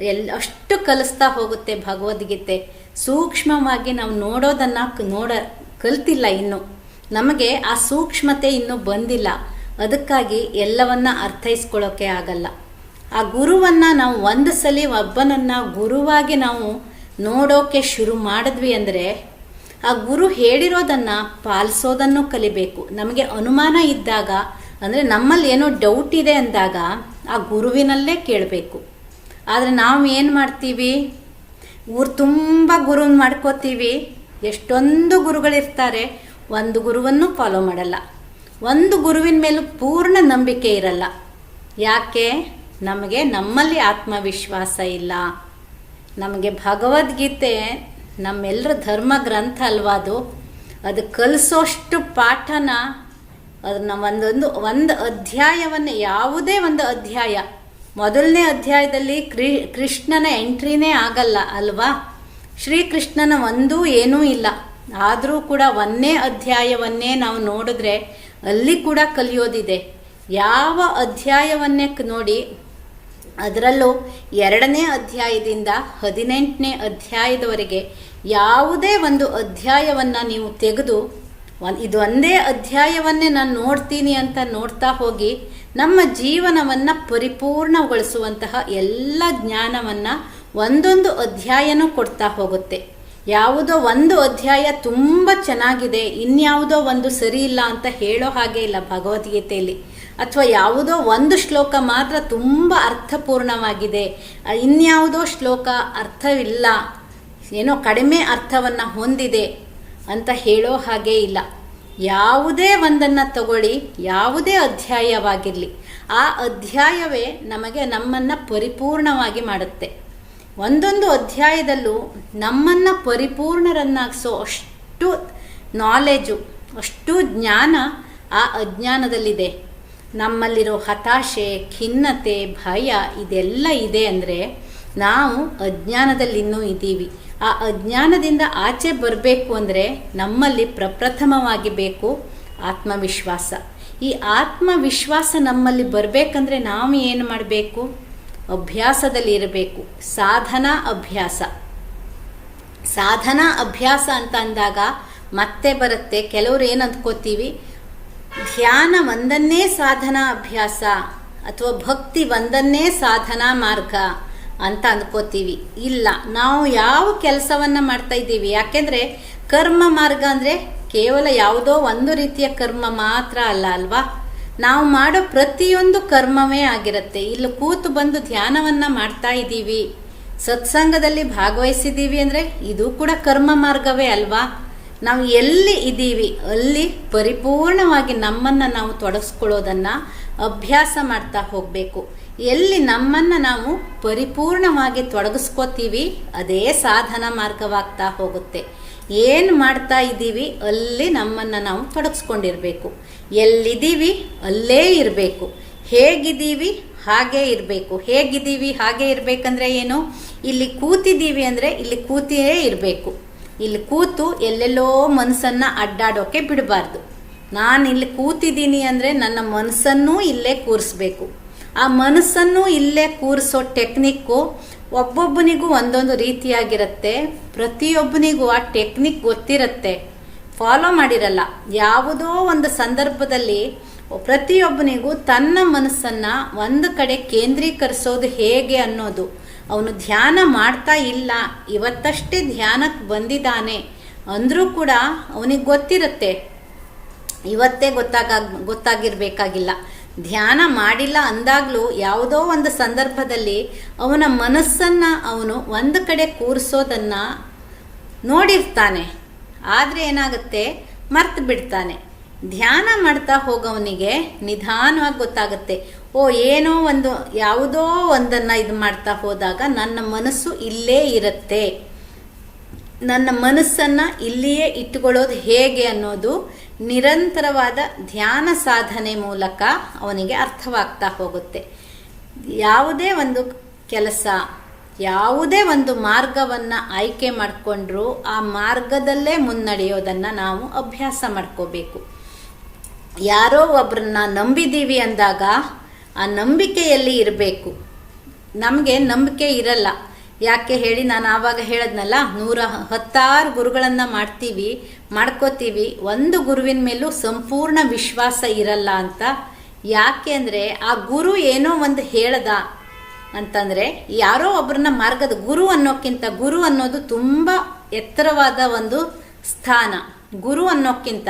S1: ಎಲ್ಲ ಅಷ್ಟು ಕಲಿಸ್ತಾ ಹೋಗುತ್ತೆ ಭಗವದ್ಗೀತೆ. ಸೂಕ್ಷ್ಮವಾಗಿ ನಾವು ನೋಡೋದನ್ನು ನೋಡ ಕಲ್ತಿಲ್ಲ ಇನ್ನು. ನಮಗೆ ಆ ಸೂಕ್ಷ್ಮತೆ ಇನ್ನೂ ಬಂದಿಲ್ಲ. ಅದಕ್ಕಾಗಿ ಎಲ್ಲವನ್ನ ಅರ್ಥೈಸ್ಕೊಳ್ಳೋಕೆ ಆಗಲ್ಲ. ಆ ಗುರುವನ್ನು ನಾವು ಒಂದು ಸಲ ಒಬ್ಬನನ್ನು ಗುರುವಾಗಿ ನಾವು ನೋಡೋಕೆ ಶುರು ಮಾಡಿದ್ವಿ ಅಂದರೆ, ಆ ಗುರು ಹೇಳಿರೋದನ್ನು ಪಾಲಿಸೋದನ್ನು ಕಲಿಬೇಕು. ನಮಗೆ ಅನುಮಾನ ಇದ್ದಾಗ, ಅಂದರೆ ನಮ್ಮಲ್ಲಿ ಏನೋ ಡೌಟ್ ಇದೆ ಅಂದಾಗ, ಆ ಗುರುವಿನಲ್ಲೇ ಕೇಳಬೇಕು. ಆದರೆ ನಾವು ಏನು ಮಾಡ್ತೀವಿ? ಊರು ತುಂಬ ಗುರುವನ್ನ ಮಾಡ್ಕೋತೀವಿ. ಎಷ್ಟೊಂದು ಗುರುಗಳಿರ್ತಾರೆ ಒಂದು ಗುರುವನ್ನು ಫಾಲೋ ಮಾಡಲ್ಲ. ಒಂದು ಗುರುವಿನ ಮೇಲೂ ಪೂರ್ಣ ನಂಬಿಕೆ ಇರಲ್ಲ. ಯಾಕೆ? ನಮಗೆ ನಮ್ಮಲ್ಲಿ ಆತ್ಮವಿಶ್ವಾಸ ಇಲ್ಲ. ನಮಗೆ ಭಗವದ್ಗೀತೆ ನಮ್ಮೆಲ್ಲರ ಧರ್ಮ ಗ್ರಂಥ ಅಲ್ವಾ ಅದು? ಅದು ಕಲಿಸೋಷ್ಟು ಪಾಠನ ಅದನ್ನ ಒಂದೊಂದು, ಒಂದು ಅಧ್ಯಾಯವನ್ನು ಯಾವುದೇ ಒಂದು ಅಧ್ಯಾಯ ಮೊದಲನೇ ಅಧ್ಯಾಯದಲ್ಲಿ ಕ್ರಿ, ಕೃಷ್ಣನ ಎಂಟ್ರಿನೇ ಆಗಲ್ಲ ಅಲ್ವಾ? ಶ್ರೀಕೃಷ್ಣನ ಒಂದೂ ಏನೂ ಇಲ್ಲ. ಆದರೂ ಕೂಡ ಒಂದೇ ಅಧ್ಯಾಯವನ್ನೇ ನಾವು ನೋಡಿದ್ರೆ ಅಲ್ಲಿ ಕೂಡ ಕಲಿಯೋದಿದೆ. ಯಾವ ಅಧ್ಯಾಯವನ್ನೇ ನೋಡಿ, ಅದರಲ್ಲೂ ಎರಡನೇ ಅಧ್ಯಾಯದಿಂದ ಹದಿನೆಂಟನೇ ಅಧ್ಯಾಯದವರೆಗೆ ಯಾವುದೇ ಒಂದು ಅಧ್ಯಾಯವನ್ನು ನೀವು ತೆಗೆದು ಒಂದು ಇದೊಂದೇ ಅಧ್ಯಾಯವನ್ನೇ ನಾನು ನೋಡ್ತೀನಿ ಅಂತ ನೋಡ್ತಾ ಹೋಗಿ ನಮ್ಮ ಜೀವನವನ್ನು ಪರಿಪೂರ್ಣಗೊಳಿಸುವಂತಹ ಎಲ್ಲ ಜ್ಞಾನವನ್ನು ಒಂದೊಂದು ಅಧ್ಯಾಯನೂ ಕೊಡ್ತಾ ಹೋಗುತ್ತೆ. ಯಾವುದೋ ಒಂದು ಅಧ್ಯಾಯ ತುಂಬ ಚೆನ್ನಾಗಿದೆ, ಇನ್ಯಾವುದೋ ಒಂದು ಸರಿ ಇಲ್ಲ ಅಂತ ಹೇಳೋ ಹಾಗೆ ಇಲ್ಲ ಭಗವದ್ಗೀತೆಯಲ್ಲಿ. ಅಥವಾ ಯಾವುದೋ ಒಂದು ಶ್ಲೋಕ ಮಾತ್ರ ತುಂಬ ಅರ್ಥಪೂರ್ಣವಾಗಿದೆ, ಇನ್ಯಾವುದೋ ಶ್ಲೋಕ ಅರ್ಥವಿಲ್ಲ, ಏನೋ ಕಡಿಮೆ ಅರ್ಥವನ್ನು ಹೊಂದಿದೆ ಅಂತ ಹೇಳೋ ಹಾಗೆ ಇಲ್ಲ. ಯಾವುದೇ ಒಂದನ್ನು ತಗೊಳ್ಳಿ, ಯಾವುದೇ ಅಧ್ಯಾಯವಾಗಿರಲಿ. ಆ ಅಧ್ಯಾಯವೇ ನಮಗೆ ನಮ್ಮನ್ನು ಪರಿಪೂರ್ಣವಾಗಿ ಮಾಡುತ್ತೆ. ಒಂದೊಂದು ಅಧ್ಯಾಯದಲ್ಲೂ ನಮ್ಮನ್ನು ಪರಿಪೂರ್ಣರನ್ನಾಗಿಸೋ ಅಷ್ಟು ನಾಲೆಜು ಅಷ್ಟು ಜ್ಞಾನ ಆ ಅಜ್ಞಾನದಲ್ಲಿದೆ. ನಮ್ಮಲ್ಲಿರೋ ಹತಾಶೆ, ಖಿನ್ನತೆ, ಭಯ ಇದೆಲ್ಲ ಇದೆ ಅಂದರೆ ನಾವು ಅಜ್ಞಾನದಲ್ಲಿ ಇನ್ನೂ ಇದ್ದೀವಿ. ಆ ಅಜ್ಞಾನದಿಂದ ಆಚೆ ಬರಬೇಕು ಅಂದರೆ ನಮ್ಮಲ್ಲಿ ಪ್ರಪ್ರಥಮವಾಗಿ ಬೇಕು ಆತ್ಮವಿಶ್ವಾಸ. ಈ ಆತ್ಮವಿಶ್ವಾಸ ನಮ್ಮಲ್ಲಿ ಬರಬೇಕಂದ್ರೆ ನಾವು ಏನು ಮಾಡಬೇಕು? ಅಭ್ಯಾಸದಲ್ಲಿ ಇರಬೇಕು. ಸಾಧನಾ ಅಭ್ಯಾಸ. ಸಾಧನಾ ಅಭ್ಯಾಸ ಅಂತ ಅಂದಾಗ ಮತ್ತೆ ಬರುತ್ತೆ. ಕೆಲವರು ಏನು ಅಂದ್ಕೋತೀವಿ? ಧ್ಯಾನ ಒಂದನ್ನೇ ಸಾಧನಾ ಅಭ್ಯಾಸ ಅಥವಾ ಭಕ್ತಿ ಒಂದನ್ನೇ ಸಾಧನಾ ಮಾರ್ಗ. ಅಂತ ಅಂದ್ಕೋತೀವಿ ಇಲ್ಲ, ನಾವು ಯಾವ ಕೆಲಸವನ್ನು ಮಾಡ್ತಾ ಇದ್ದೀವಿ? ಯಾಕೆಂದರೆ ಕರ್ಮ ಮಾರ್ಗ ಅಂದರೆ ಕೇವಲ ಯಾವುದೋ ಒಂದು ರೀತಿಯ ಕರ್ಮ ಮಾತ್ರ ಅಲ್ಲ ಅಲ್ವಾ? ನಾವು ಮಾಡೋ ಪ್ರತಿಯೊಂದು ಕರ್ಮವೇ ಆಗಿರುತ್ತೆ. ಇಲ್ಲಿ ಕೂತು ಬಂದು ಧ್ಯಾನವನ್ನು ಮಾಡ್ತಾ ಇದ್ದೀವಿ. ಸತ್ಸಂಗದಲ್ಲಿ ಭಾಗವಹಿಸಿದ್ದೀವಿ ಅಂದರೆ ಇದು ಕೂಡ ಕರ್ಮ ಮಾರ್ಗವೇ ಅಲ್ವಾ? ನಾವು ಎಲ್ಲಿ ಇದ್ದೀವಿ, ಅಲ್ಲಿ ಪರಿಪೂರ್ಣವಾಗಿ ನಮ್ಮನ್ನು ನಾವು ತೊಡಗಿಸ್ಕೊಳ್ಳೋದನ್ನು ಅಭ್ಯಾಸ ಮಾಡ್ತಾ ಹೋಗಬೇಕು. ಎಲ್ಲಿ ನಮ್ಮನ್ನು ನಾವು ಪರಿಪೂರ್ಣವಾಗಿ ತೊಡಗಿಸ್ಕೋತೀವಿ, ಅದೇ ಸಾಧನ ಮಾರ್ಗವಾಗ್ತಾ ಹೋಗುತ್ತೆ. ಏನು ಮಾಡ್ತಾ ಇದ್ದೀವಿ, ಅಲ್ಲಿ ನಮ್ಮನ್ನು ನಾವು ತೊಡಗಿಸ್ಕೊಂಡಿರಬೇಕು. ಎಲ್ಲಿದ್ದೀವಿ, ಅಲ್ಲೇ ಇರಬೇಕು. ಹೇಗಿದ್ದೀವಿ, ಹಾಗೇ ಇರಬೇಕು. ಹೇಗಿದ್ದೀವಿ, ಹಾಗೆ ಇರಬೇಕಂದ್ರೆ ಏನು? ಇಲ್ಲಿ ಕೂತಿದ್ದೀವಿ ಅಂದರೆ ಇಲ್ಲಿ ಕೂತಿಯೇ ಇರಬೇಕು. ಇಲ್ಲಿ ಕೂತು ಎಲ್ಲೆಲ್ಲೋ ಮನಸ್ಸನ್ನು ಅಡ್ಡಾಡೋಕೆ ಬಿಡಬಾರ್ದು. ನಾನು ಇಲ್ಲಿ ಕೂತಿದ್ದೀನಿ ಅಂದರೆ ನನ್ನ ಮನಸ್ಸನ್ನು ಇಲ್ಲೇ ಕೂರಿಸ್ಬೇಕು. ಆ ಮನಸ್ಸನ್ನು ಇಲ್ಲೇ ಕೂರಿಸೋ ಟೆಕ್ನಿಕ್ಕು ಒಬ್ಬೊಬ್ಬನಿಗೂ ಒಂದೊಂದು ರೀತಿಯಾಗಿರುತ್ತೆ. ಪ್ರತಿಯೊಬ್ಬನಿಗೂ ಆ ಟೆಕ್ನಿಕ್ ಗೊತ್ತಿರುತ್ತೆ. ಫಾಲೋ ಮಾಡಿರಲ್ಲ. ಯಾವುದೋ ಒಂದು ಸಂದರ್ಭದಲ್ಲಿ ಪ್ರತಿಯೊಬ್ಬನಿಗೂ ತನ್ನ ಮನಸ್ಸನ್ನು ಒಂದು ಕಡೆ ಕೇಂದ್ರೀಕರಿಸೋದು ಹೇಗೆ ಅನ್ನೋದು. ಅವನು ಧ್ಯಾನ ಮಾಡ್ತಾ ಇಲ್ಲ. ಇವತ್ತಷ್ಟೇ ಧ್ಯಾನಕ್ಕೆ ಬಂದಿದ್ದಾನೆ. ಅಂದರೂ ಕೂಡ ಅವನಿಗೆ ಗೊತ್ತಿರುತ್ತೆ. ಇವತ್ತೇ ಗೊತ್ತಾಗ, ಗೊತ್ತಾಗಿರಬೇಕಾಗಿಲ್ಲ. ಧ್ಯಾನ ಮಾಡಿಲ್ಲ ಅಂದಾಗಲೂ ಯಾವುದೋ ಒಂದು ಸಂದರ್ಭದಲ್ಲಿ ಅವನ ಮನಸ್ಸನ್ನು ಅವನು ಒಂದು ಕಡೆ ಕೂರಿಸೋದನ್ನು ನೋಡಿರ್ತಾನೆ. ಆದರೆ ಏನಾಗುತ್ತೆ? ಮರ್ತು ಬಿಡ್ತಾನೆ. ಧ್ಯಾನ ಮಾಡ್ತಾ ಹೋಗೋವನಿಗೆ ನಿಧಾನವಾಗಿ ಗೊತ್ತಾಗುತ್ತೆ. ಓ, ಏನೋ ಒಂದು, ಯಾವುದೋ ಒಂದನ್ನು ಇದು ಮಾಡ್ತಾ ಹೋದಾಗ ನನ್ನ ಮನಸ್ಸು ಇಲ್ಲೇ ಇರುತ್ತೆ. ನನ್ನ ಮನಸ್ಸನ್ನು ಇಲ್ಲಿಯೇ ಇಟ್ಟುಕೊಳ್ಳೋದು ಹೇಗೆ ಅನ್ನೋದು ನಿರಂತರವಾದ ಧ್ಯಾನ ಸಾಧನೆ ಮೂಲಕ ಅವನಿಗೆ ಅರ್ಥವಾಗ್ತಾ ಹೋಗುತ್ತೆ. ಯಾವುದೇ ಒಂದು ಕೆಲಸ, ಯಾವುದೇ ಒಂದು ಮಾರ್ಗವನ್ನು ಆಯ್ಕೆ ಮಾಡಿಕೊಂಡ್ರೂ ಆ ಮಾರ್ಗದಲ್ಲೇ ಮುನ್ನಡೆಯೋದನ್ನು ನಾವು ಅಭ್ಯಾಸ ಮಾಡ್ಕೋಬೇಕು. ಯಾರೋ ಒಬ್ಬರನ್ನ ನಂಬಿದ್ದೀವಿ ಅಂದಾಗ ಆ ನಂಬಿಕೆಯಲ್ಲಿ ಇರಬೇಕು. ನಮಗೆ ನಂಬಿಕೆ ಇರಲ್ಲ. ಯಾಕೆ ಹೇಳಿ ನಾನು ಆವಾಗ ಹೇಳದ್ನಲ್ಲ, ನೂರ ಹತ್ತಾರು ಗುರುಗಳನ್ನು ಮಾಡ್ತೀವಿ, ಮಾಡ್ಕೋತೀವಿ. ಒಂದು ಗುರುವಿನ ಮೇಲೂ ಸಂಪೂರ್ಣ ವಿಶ್ವಾಸ ಇರಲ್ಲ ಅಂತ. ಯಾಕೆ ಅಂದರೆ, ಆ ಗುರು ಏನೋ ಒಂದು ಹೇಳ್ದ ಅಂತಂದರೆ, ಯಾರೋ ಒಬ್ಬರನ್ನ ಮಾರ್ಗದ ಗುರು ಅನ್ನೋಕ್ಕಿಂತ ಗುರು ಅನ್ನೋದು ತುಂಬ ಎತ್ತರವಾದ ಒಂದು ಸ್ಥಾನ. ಗುರು ಅನ್ನೋಕ್ಕಿಂತ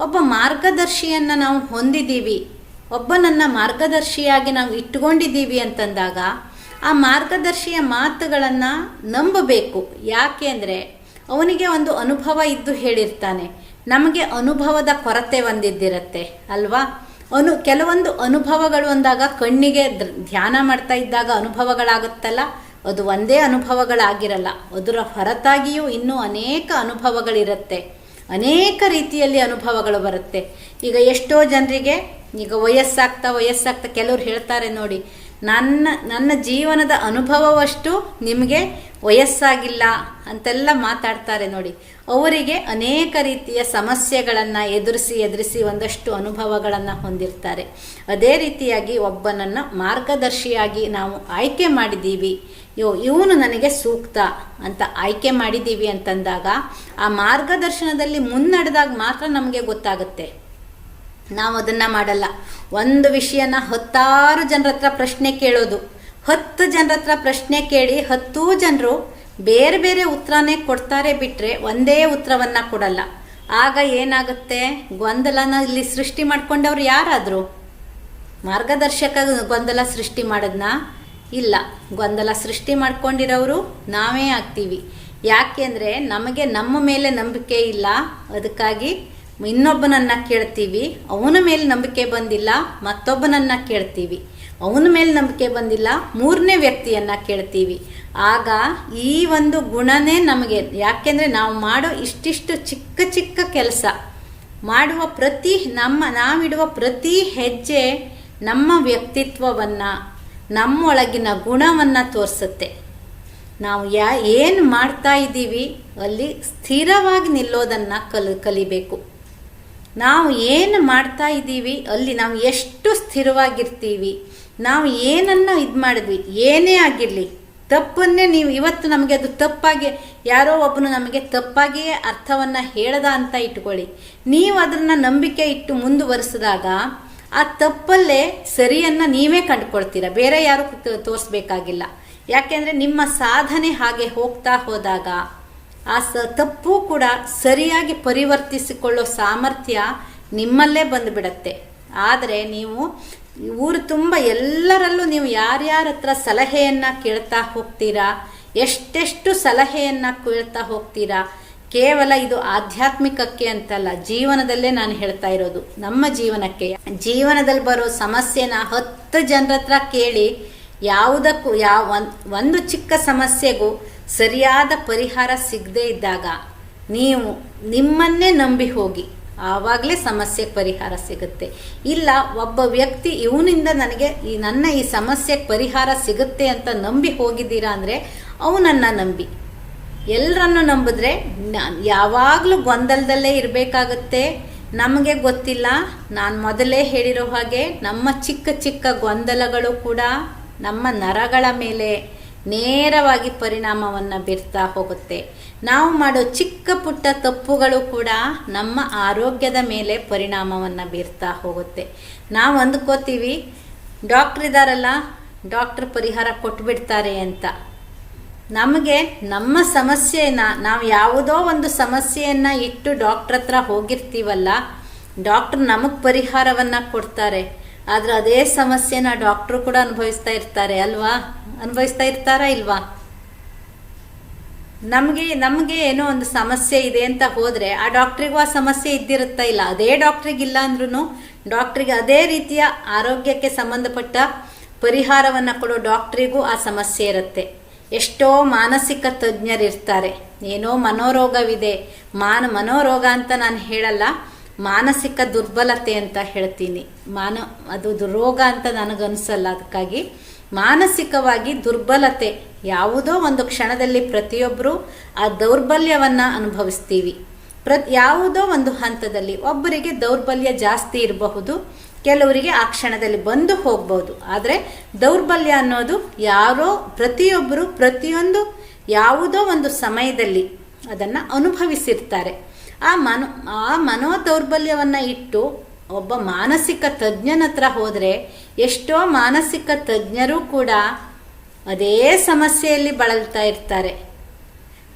S1: ಒಬ್ಬ ಮಾರ್ಗದರ್ಶಿಯನ್ನು ನಾವು ಹೊಂದಿದ್ದೀವಿ. ಒಬ್ಬನನ್ನ ಮಾರ್ಗದರ್ಶಿಯಾಗಿ ನಾವು ಇಟ್ಕೊಂಡಿದ್ದೀವಿ ಅಂತಂದಾಗ ಆ ಮಾರ್ಗದರ್ಶಿಯ ಮಾತುಗಳನ್ನು ನಂಬಬೇಕು. ಯಾಕೆ ಅಂದರೆ ಅವನಿಗೆ ಒಂದು ಅನುಭವ ಇದ್ದು ಹೇಳಿರ್ತಾನೆ. ನಮಗೆ ಅನುಭವದ ಕೊರತೆ ಒಂದಿದ್ದಿರತ್ತೆ, ಅಲ್ವಾ? ಅನು, ಕೆಲವೊಂದು ಅನುಭವಗಳು ಅಂದಾಗ ಕಣ್ಣಿಗೆ ಧ್ಯಾನ ಮಾಡ್ತಾ ಇದ್ದಾಗ ಅನುಭವಗಳಾಗುತ್ತಲ್ಲ? ಅದು ಒಂದೇ ಅನುಭವಗಳಾಗಿರಲ್ಲ. ಅದರ ಹೊರತಾಗಿಯೂ ಇನ್ನೂ ಅನೇಕ ಅನುಭವಗಳಿರುತ್ತೆ. ಅನೇಕ ರೀತಿಯಲ್ಲಿ ಅನುಭವಗಳು ಬರುತ್ತೆ. ಈಗ ಎಷ್ಟೋ ಜನರಿಗೆ ಈಗ ವಯಸ್ಸಾಗ್ತಾ ವಯಸ್ಸಾಗ್ತಾ ಕೆಲವ್ರು ಹೇಳ್ತಾರೆ ನೋಡಿ, ನನ್ನ ನನ್ನ ಜೀವನದ ಅನುಭವವಷ್ಟು ನಿಮಗೆ ವಯಸ್ಸಾಗಿಲ್ಲ ಅಂತೆಲ್ಲ ಮಾತಾಡ್ತಾರೆ ನೋಡಿ. ಅವರಿಗೆ ಅನೇಕ ರೀತಿಯ ಸಮಸ್ಯೆಗಳನ್ನು ಎದುರಿಸಿ ಎದುರಿಸಿ ಒಂದಷ್ಟು ಅನುಭವಗಳನ್ನು ಹೊಂದಿರ್ತಾರೆ. ಅದೇ ರೀತಿಯಾಗಿ ಒಬ್ಬನನ್ನು ಮಾರ್ಗದರ್ಶಿಯಾಗಿ ನಾವು ಆಯ್ಕೆ ಮಾಡಿದ್ದೀವಿ ಯೋ, ಇವನು ನನಗೆ ಸೂಕ್ತ ಅಂತ ಆಯ್ಕೆ ಮಾಡಿದ್ದೀವಿ ಅಂತಂದಾಗ, ಆ ಮಾರ್ಗದರ್ಶನದಲ್ಲಿ ಮುನ್ನಡೆದಾಗ ಮಾತ್ರ ನಮಗೆ ಗೊತ್ತಾಗುತ್ತೆ. ನಾವು ಅದನ್ನು ಮಾಡಲ್ಲ. ಒಂದು ವಿಷಯನ ಹತ್ತಾರು ಜನರ ಹತ್ರ ಪ್ರಶ್ನೆ ಕೇಳೋದು. ಹತ್ತು ಜನರ ಹತ್ರ ಪ್ರಶ್ನೆ ಕೇಳಿ ಹತ್ತು ಜನರು ಬೇರೆ ಬೇರೆ ಉತ್ತರನೇ ಕೊಡ್ತಾರೆ ಬಿಟ್ಟರೆ ಒಂದೇ ಉತ್ತರವನ್ನು ಕೊಡಲ್ಲ. ಆಗ ಏನಾಗುತ್ತೆ? ಗೊಂದಲನ ಇಲ್ಲಿ ಸೃಷ್ಟಿ ಮಾಡ್ಕೊಂಡವ್ರು ಯಾರಾದರು? ಮಾರ್ಗದರ್ಶಕ ಗೊಂದಲ ಸೃಷ್ಟಿ ಮಾಡೋದನ್ನ ಇಲ್ಲ. ಗೊಂದಲ ಸೃಷ್ಟಿ ಮಾಡ್ಕೊಂಡಿರೋರು ನಾವೇ ಆಗ್ತೀವಿ. ಯಾಕೆಂದರೆ ನಮಗೆ ನಮ್ಮ ಮೇಲೆ ನಂಬಿಕೆ ಇಲ್ಲ. ಅದಕ್ಕಾಗಿ ಇನ್ನೊಬ್ಬನನ್ನ ಕೇಳ್ತೀವಿ, ಅವನ ಮೇಲೆ ನಂಬಿಕೆ ಬಂದಿಲ್ಲ, ಮತ್ತೊಬ್ಬನನ್ನ ಕೇಳ್ತೀವಿ. ಅವನ ಮೇಲೆ ನಂಬಿಕೆ ಬಂದಿಲ್ಲ, ಮೂರನೇ ವ್ಯಕ್ತಿಯನ್ನ ಕೇಳ್ತೀವಿ. ಆಗ ಈ ಒಂದು ಗುಣನೇ ನಮಗೆ, ಯಾಕೆಂದರೆ ನಾವು ಮಾಡೋ ಇಷ್ಟಿಷ್ಟು ಚಿಕ್ಕ ಚಿಕ್ಕ ಕೆಲಸ, ಮಾಡುವ ಪ್ರತಿ ನಮ್ಮ, ನಾವಿಡುವ ಪ್ರತಿ ಹೆಜ್ಜೆ ನಮ್ಮ ವ್ಯಕ್ತಿತ್ವವನ್ನು, ನಮ್ಮೊಳಗಿನ ಗುಣವನ್ನು ತೋರಿಸುತ್ತೆ. ನಾವು ಯಾ, ಏನು ಮಾಡ್ತಾ ಇದ್ದೀವಿ, ಅಲ್ಲಿ ಸ್ಥಿರವಾಗಿ ನಿಲ್ಲೋದನ್ನು ಕಲ್, ಕಲಿಬೇಕು. ನಾವು ಏನು ಮಾಡ್ತಾ ಇದ್ದೀವಿ, ಅಲ್ಲಿ ನಾವು ಎಷ್ಟು ಸ್ಥಿರವಾಗಿರ್ತೀವಿ, ನಾವು ಏನನ್ನು ಇದು ಮಾಡಿದ್ವಿ, ಏನೇ ಆಗಿರಲಿ, ತಪ್ಪನ್ನೇ ನೀವು ಇವತ್ತು ನಮಗೆ ಅದು ತಪ್ಪಾಗಿ, ಯಾರೋ ಒಬ್ಬನು ನಮಗೆ ತಪ್ಪಾಗಿಯೇ ಅರ್ಥವನ್ನು ಹೇಳ್ದ ಅಂತ ಇಟ್ಕೊಳ್ಳಿ. ನೀವು ಅದನ್ನು ನಂಬಿಕೆ ಇಟ್ಟು ಮುಂದುವರಿಸಿದಾಗ, ಆ ತಪ್ಪಲ್ಲೇ ಸರಿಯನ್ನು ನೀವೇ ಕಂಡುಕೊಳ್ತೀರ, ಬೇರೆ ಯಾರು ತೋರಿಸ್ಬೇಕಾಗಿಲ್ಲ. ಯಾಕೆಂದರೆ ನಿಮ್ಮ ಸಾಧನೆ ಹಾಗೆ ಹೋಗ್ತಾ ಹೋದಾಗ ಆ ಸ ತಪ್ಪು ಕೂಡ ಸರಿಯಾಗಿ ಪರಿವರ್ತಿಸಿಕೊಳ್ಳೋ ಸಾಮರ್ಥ್ಯ ನಿಮ್ಮಲ್ಲೇ ಬಂದುಬಿಡತ್ತೆ. ಆದರೆ ನೀವು ಊರು ತುಂಬ ಎಲ್ಲರಲ್ಲೂ ನೀವು ಯಾರ್ಯಾರ ಹತ್ರ ಸಲಹೆಯನ್ನು ಕೇಳ್ತಾ ಹೋಗ್ತೀರಾ, ಎಷ್ಟೆಷ್ಟು ಸಲಹೆಯನ್ನು ಕೇಳ್ತಾ ಹೋಗ್ತೀರಾ, ಕೇವಲ ಇದು ಆಧ್ಯಾತ್ಮಿಕಕ್ಕೆ ಅಂತಲ್ಲ, ಜೀವನದಲ್ಲೇ ನಾನು ಹೇಳ್ತಾ ಇರೋದು, ನಮ್ಮ ಜೀವನಕ್ಕೆ. ಜೀವನದಲ್ಲಿ ಬರೋ ಸಮಸ್ಯೆನ ಹತ್ತು ಜನರ ಹತ್ರ ಕೇಳಿ, ಯಾವುದಕ್ಕೂ ಯಾವ ಒಂದ್- ಚಿಕ್ಕ ಸಮಸ್ಯೆಗೂ ಸರಿಯಾದ ಪರಿಹಾರ ಸಿಗದೇ ಇದ್ದಾಗ ನೀವು ನಿಮ್ಮನ್ನೇ ನಂಬಿ ಹೋಗಿ ಆವಾಗಲೇ ಸಮಸ್ಯೆ ಪರಿಹಾರ ಸಿಗುತ್ತೆ. ಇಲ್ಲ, ಒಬ್ಬ ವ್ಯಕ್ತಿ ಇವನಿಂದ ನನಗೆ ಈ ನನ್ನ ಈ ಸಮಸ್ಯೆಗೆ ಪರಿಹಾರ ಸಿಗುತ್ತೆ ಅಂತ ನಂಬಿ ಹೋಗಿದ್ದೀರಾ ಅಂದರೆ ಅವನನ್ನು ನಂಬಿ. ಎಲ್ಲರನ್ನು ನಂಬಿದ್ರೆ ಯಾವಾಗಲೂ ಗೊಂದಲದಲ್ಲೇ ಇರಬೇಕಾಗುತ್ತೆ. ನಮಗೆ ಗೊತ್ತಿಲ್ಲ, ನಾನು ಮೊದಲೇ ಹೇಳಿರೋ ಹಾಗೆ ನಮ್ಮ ಚಿಕ್ಕ ಚಿಕ್ಕ ಗೊಂದಲಗಳು ಕೂಡ ನಮ್ಮ ನರಗಳ ಮೇಲೆ ನೇರವಾಗಿ ಪರಿಣಾಮವನ್ನು ಬೀರ್ತಾ ಹೋಗುತ್ತೆ. ನಾವು ಮಾಡೋ ಚಿಕ್ಕ ಪುಟ್ಟ ತಪ್ಪುಗಳು ಕೂಡ ನಮ್ಮ ಆರೋಗ್ಯದ ಮೇಲೆ ಪರಿಣಾಮವನ್ನು ಬೀರ್ತಾ ಹೋಗುತ್ತೆ. ನಾವು ಅಂದ್ಕೋತೀವಿ, ಡಾಕ್ಟ್ರ್ ಇದ್ದಾರಲ್ಲ ಡಾಕ್ಟ್ರ್ ಪರಿಹಾರ ಕೊಟ್ಬಿಡ್ತಾರೆ ಅಂತ. ನಮಗೆ ನಮ್ಮ ಸಮಸ್ಯೆನ, ನಾವು ಯಾವುದೋ ಒಂದು ಸಮಸ್ಯೆಯನ್ನು ಇಟ್ಟು ಡಾಕ್ಟ್ರ್ ಹತ್ರ ಹೋಗಿರ್ತೀವಲ್ಲ, ಡಾಕ್ಟ್ರ್ ನಮಗೆ ಪರಿಹಾರವನ್ನು ಕೊಡ್ತಾರೆ. ಆದರೆ ಅದೇ ಸಮಸ್ಯೆನ ಡಾಕ್ಟ್ರು ಕೂಡ ಅನುಭವಿಸ್ತಾ ಇರ್ತಾರೆ ಅಲ್ವಾ? ಅನುಭವಿಸ್ತಾ ಇರ್ತಾರಾ ಇಲ್ವಾ? ನಮಗೆ ನಮಗೆ ಏನೋ ಒಂದು ಸಮಸ್ಯೆ ಇದೆ ಅಂತ ಹೋದರೆ ಆ ಡಾಕ್ಟ್ರಿಗೂ ಆ ಸಮಸ್ಯೆ ಇದ್ದಿರುತ್ತಾ ಇಲ್ಲ. ಅದೇ ಡಾಕ್ಟ್ರಿಗೆ ಇಲ್ಲ ಅಂದ್ರೂ ಡಾಕ್ಟ್ರಿಗೆ ಅದೇ ರೀತಿಯ ಆರೋಗ್ಯಕ್ಕೆ ಸಂಬಂಧಪಟ್ಟ ಪರಿಹಾರವನ್ನು ಕೊಡೋ ಡಾಕ್ಟ್ರಿಗೂ ಆ ಸಮಸ್ಯೆ ಇರುತ್ತೆ. ಎಷ್ಟೋ ಮಾನಸಿಕ ತಜ್ಞರಿರ್ತಾರೆ ಏನೋ ಮನೋರೋಗವಿದೆ. ಮಾನ, ಮನೋರೋಗ ಅಂತ ನಾನು ಹೇಳಲ್ಲ. ಮಾನಸಿಕ ದುರ್ಬಲತೆ ಅಂತ ಹೇಳ್ತೀನಿ. ಮಾನ, ಅದು ರೋಗ ಅಂತ ನನಗನ್ಸಲ್ಲ. ಅದಕ್ಕಾಗಿ ಮಾನಸಿಕವಾಗಿ ದುರ್ಬಲತೆ ಯಾವುದೋ ಒಂದು ಕ್ಷಣದಲ್ಲಿ ಪ್ರತಿಯೊಬ್ಬರು ಆ ದೌರ್ಬಲ್ಯವನ್ನು ಅನುಭವಿಸ್ತೀವಿ. ಪ್ರ ಯಾವುದೋ ಒಂದು ಹಂತದಲ್ಲಿ ಒಬ್ಬರಿಗೆ ದೌರ್ಬಲ್ಯ ಜಾಸ್ತಿ ಇರಬಹುದು, ಕೆಲವರಿಗೆ ಆ ಕ್ಷಣದಲ್ಲಿ ಬಂದು ಹೋಗ್ಬೋದು ಆದರೆ ದೌರ್ಬಲ್ಯ ಅನ್ನೋದು ಯಾರೋ ಪ್ರತಿಯೊಬ್ಬರು ಪ್ರತಿಯೊಂದು ಯಾವುದೋ ಒಂದು ಸಮಯದಲ್ಲಿ ಅದನ್ನು ಅನುಭವಿಸಿರ್ತಾರೆ. ಆ ಮನೋ ಆ ಮನೋ ದೌರ್ಬಲ್ಯವನ್ನು ಇಟ್ಟು ಒಬ್ಬ ಮಾನಸಿಕ ತಜ್ಞನ ಹತ್ರ ಹೋದರೆ ಎಷ್ಟೋ ಮಾನಸಿಕ ತಜ್ಞರು ಕೂಡ ಅದೇ ಸಮಸ್ಯೆಯಲ್ಲಿ ಬಳಲ್ತಾ ಇರ್ತಾರೆ.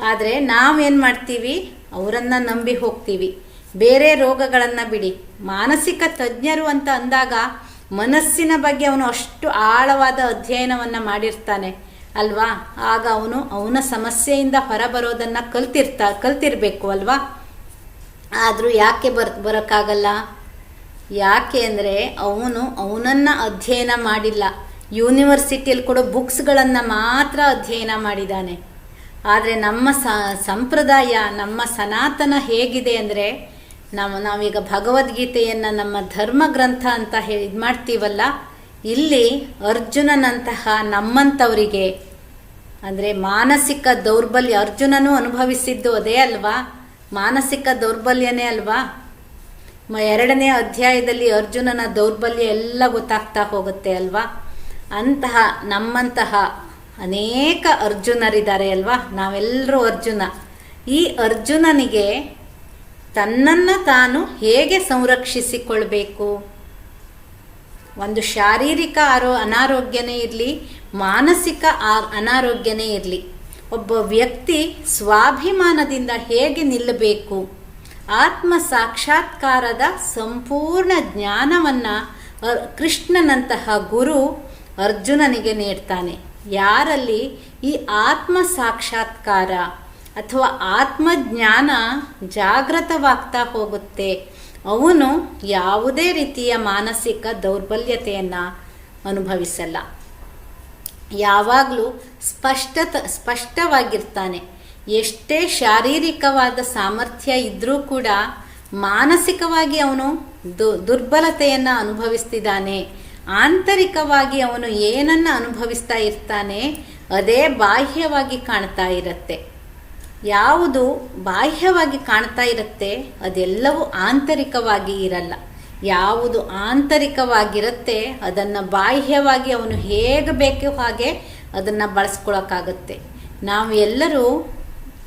S1: ಆದರೆ ನಾವೇನು ಮಾಡ್ತೀವಿ? ಅವರನ್ನು ನಂಬಿ ಹೋಗ್ತೀವಿ. ಬೇರೆ ರೋಗಗಳನ್ನು ಬಿಡಿ. ಮಾನಸಿಕ ತಜ್ಞರು ಅಂತ ಅಂದಾಗ ಮನಸ್ಸಿನ ಬಗ್ಗೆ ಅವನು ಅಷ್ಟು ಆಳವಾದ ಅಧ್ಯಯನವನ್ನು ಮಾಡಿರ್ತಾನೆ. ಅಲ್ವಾ? ಆಗ ಅವನು ಅವನ ಸಮಸ್ಯೆಯಿಂದ ಹೊರಬರೋದನ್ನು ಕಲ್ತಿರ್ತಾ, ಕಲ್ತಿರಬೇಕು ಅಲ್ವಾ? ಆದರೂ ಯಾಕೆ ಬರ್, ಬರೋಕ್ಕಾಗಲ್ಲ? ಯಾಕೆ ಅಂದರೆ ಅವನು ಅವನನ್ನು ಅಧ್ಯಯನ ಮಾಡಿಲ್ಲ. ಯೂನಿವರ್ಸಿಟಿಯಲ್ಲಿ ಕೊಡೋ ಬುಕ್ಸ್ಗಳನ್ನು ಮಾತ್ರ ಅಧ್ಯಯನ ಮಾಡಿದ್ದಾನೆ ಆದರೆ ನಮ್ಮ ಸಂಪ್ರದಾಯ, ನಮ್ಮ ಸನಾತನ ಹೇಗಿದೆ ಅಂದರೆ ನಾವು ನಾವೀಗ ಭಗವದ್ಗೀತೆಯನ್ನು ನಮ್ಮ ಧರ್ಮ ಗ್ರಂಥ ಅಂತ ಹೇಳಿ ಇದು ಮಾಡ್ತೀವಲ್ಲ, ಇಲ್ಲಿ ಅರ್ಜುನನಂತಹ ನಮ್ಮಂಥವರಿಗೆ ಅಂದರೆ ಮಾನಸಿಕ ದೌರ್ಬಲ್ಯ, ಅರ್ಜುನನೂ ಅನುಭವಿಸಿದ್ದು ಅದೇ ಅಲ್ವಾ? ಮಾನಸಿಕ ದೌರ್ಬಲ್ಯನೇ ಅಲ್ವಾ? ಎರಡನೇ ಅಧ್ಯಾಯದಲ್ಲಿ ಅರ್ಜುನನ ದೌರ್ಬಲ್ಯ ಎಲ್ಲ ಗೊತ್ತಾಗ್ತಾ ಹೋಗುತ್ತೆ ಅಲ್ವಾ? ಅಂತಹ ನಮ್ಮಂತಹ ಅನೇಕ ಅರ್ಜುನರಿದ್ದಾರೆ ಅಲ್ವಾ? ನಾವೆಲ್ಲರೂ ಅರ್ಜುನ. ಈ ಅರ್ಜುನನಿಗೆ ತನ್ನನ್ನು ತಾನು ಹೇಗೆ ಸಂರಕ್ಷಿಸಿಕೊಳ್ಬೇಕು? ಒಂದು ಶಾರೀರಿಕ ಆರೋ ಅನಾರೋಗ್ಯನೇ ಇರಲಿ, ಮಾನಸಿಕ ಆ- ಅನಾರೋಗ್ಯನೇ ಇರಲಿ. ಒಬ್ಬ ವ್ಯಕ್ತಿ ಸ್ವಾಭಿಮಾನದಿಂದ ಹೇಗೆ ನಿಲ್ಲಬೇಕು ಆತ್ಮ ಸಾಕ್ಷಾತ್ಕಾರದ ಸಂಪೂರ್ಣ ಜ್ಞಾನವನ್ನು ಕೃಷ್ಣನಂತಹ ಗುರು ಅರ್ಜುನನಿಗೆ ನೀಡ್ತಾನೆ. ಯಾರಲ್ಲಿ ಈ ಆತ್ಮ ಸಾಕ್ಷಾತ್ಕಾರ ಅಥವಾ ಆತ್ಮಜ್ಞಾನ ಜಾಗೃತವಾಗ್ತಾ ಹೋಗುತ್ತೆ, ಅವನು ಯಾವುದೇ ರೀತಿಯ ಮಾನಸಿಕ ದೌರ್ಬಲ್ಯತೆಯನ್ನು ಅನುಭವಿಸಲ್ಲ. ಯಾವಾಗಲೂ ಸ್ಪಷ್ಟತ, ಸ್ಪಷ್ಟವಾಗಿರ್ತಾನೆ. ಎಷ್ಟೇ ಶಾರೀರಿಕವಾದ ಸಾಮರ್ಥ್ಯ ಇದ್ದರೂ ಕೂಡ ಮಾನಸಿಕವಾಗಿ ಅವನು ದು, ದುರ್ಬಲತೆಯನ್ನು ಅನುಭವಿಸ್ತಿದ್ದಾನೆ. ಆಂತರಿಕವಾಗಿ ಅವನು ಏನನ್ನು ಅನುಭವಿಸ್ತಾ ಇರ್ತಾನೆ, ಅದೇ ಬಾಹ್ಯವಾಗಿ ಕಾಣ್ತಾ ಇರುತ್ತೆ. ಯಾವುದು ಬಾಹ್ಯವಾಗಿ ಕಾಣ್ತಾ ಇರುತ್ತೆ, ಅದೆಲ್ಲವೂ ಆಂತರಿಕವಾಗಿ ಇರಲ್ಲ. ಯಾವುದು ಆಂತರಿಕವಾಗಿರುತ್ತೆ, ಅದನ್ನು ಬಾಹ್ಯವಾಗಿ ಅವನು ಹೇಗೆ ಬೇಕೋ ಹಾಗೆ ಅದನ್ನು ಬಳಸ್ಕೊಳಕ್ಕಾಗತ್ತೆ. ನಾವು ಎಲ್ಲರೂ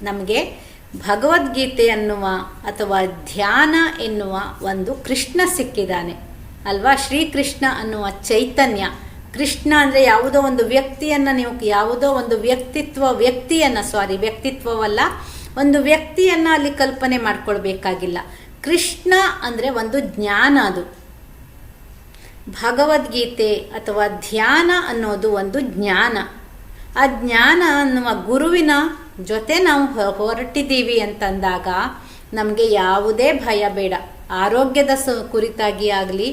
S1: ನಮಗೆ ಭಗವದ್ಗೀತೆ ಅನ್ನುವ ಅಥವಾ ಧ್ಯಾನ ಎನ್ನುವ ಒಂದು ಕೃಷ್ಣ ಸಿಕ್ಕಿದ್ದಾನೆ. ಅಲ್ವಾ? ಶ್ರೀಕೃಷ್ಣ ಅನ್ನುವ ಚೈತನ್ಯ. ಕೃಷ್ಣ ಅಂದರೆ ಯಾವುದೋ ಒಂದು ವ್ಯಕ್ತಿಯನ್ನು ನೀವು ಯಾವುದೋ ಒಂದು ವ್ಯಕ್ತಿತ್ವ, ವ್ಯಕ್ತಿಯನ್ನು ಸಾರಿ ವ್ಯಕ್ತಿತ್ವವಲ್ಲ, ಒಂದು ವ್ಯಕ್ತಿಯನ್ನು ಅಲ್ಲಿ ಕಲ್ಪನೆ ಮಾಡ್ಕೊಳ್ಬೇಕಾಗಿಲ್ಲ. ಕೃಷ್ಣ ಅಂದರೆ ಒಂದು ಜ್ಞಾನ ಅದು. ಭಗವದ್ಗೀತೆ ಅಥವಾ ಧ್ಯಾನ ಅನ್ನೋದು ಒಂದು ಜ್ಞಾನ. ಆ ಜ್ಞಾನ ಅನ್ನುವ ಗುರುವಿನ ಜೊತೆ ನಾವು ಹೊರಟಿದ್ದೀವಿ ಅಂತಂದಾಗ ನಮಗೆ ಯಾವುದೇ ಭಯ ಬೇಡ. ಆರೋಗ್ಯದ ಸ ಕುರಿತಾಗಿ ಆಗಲಿ,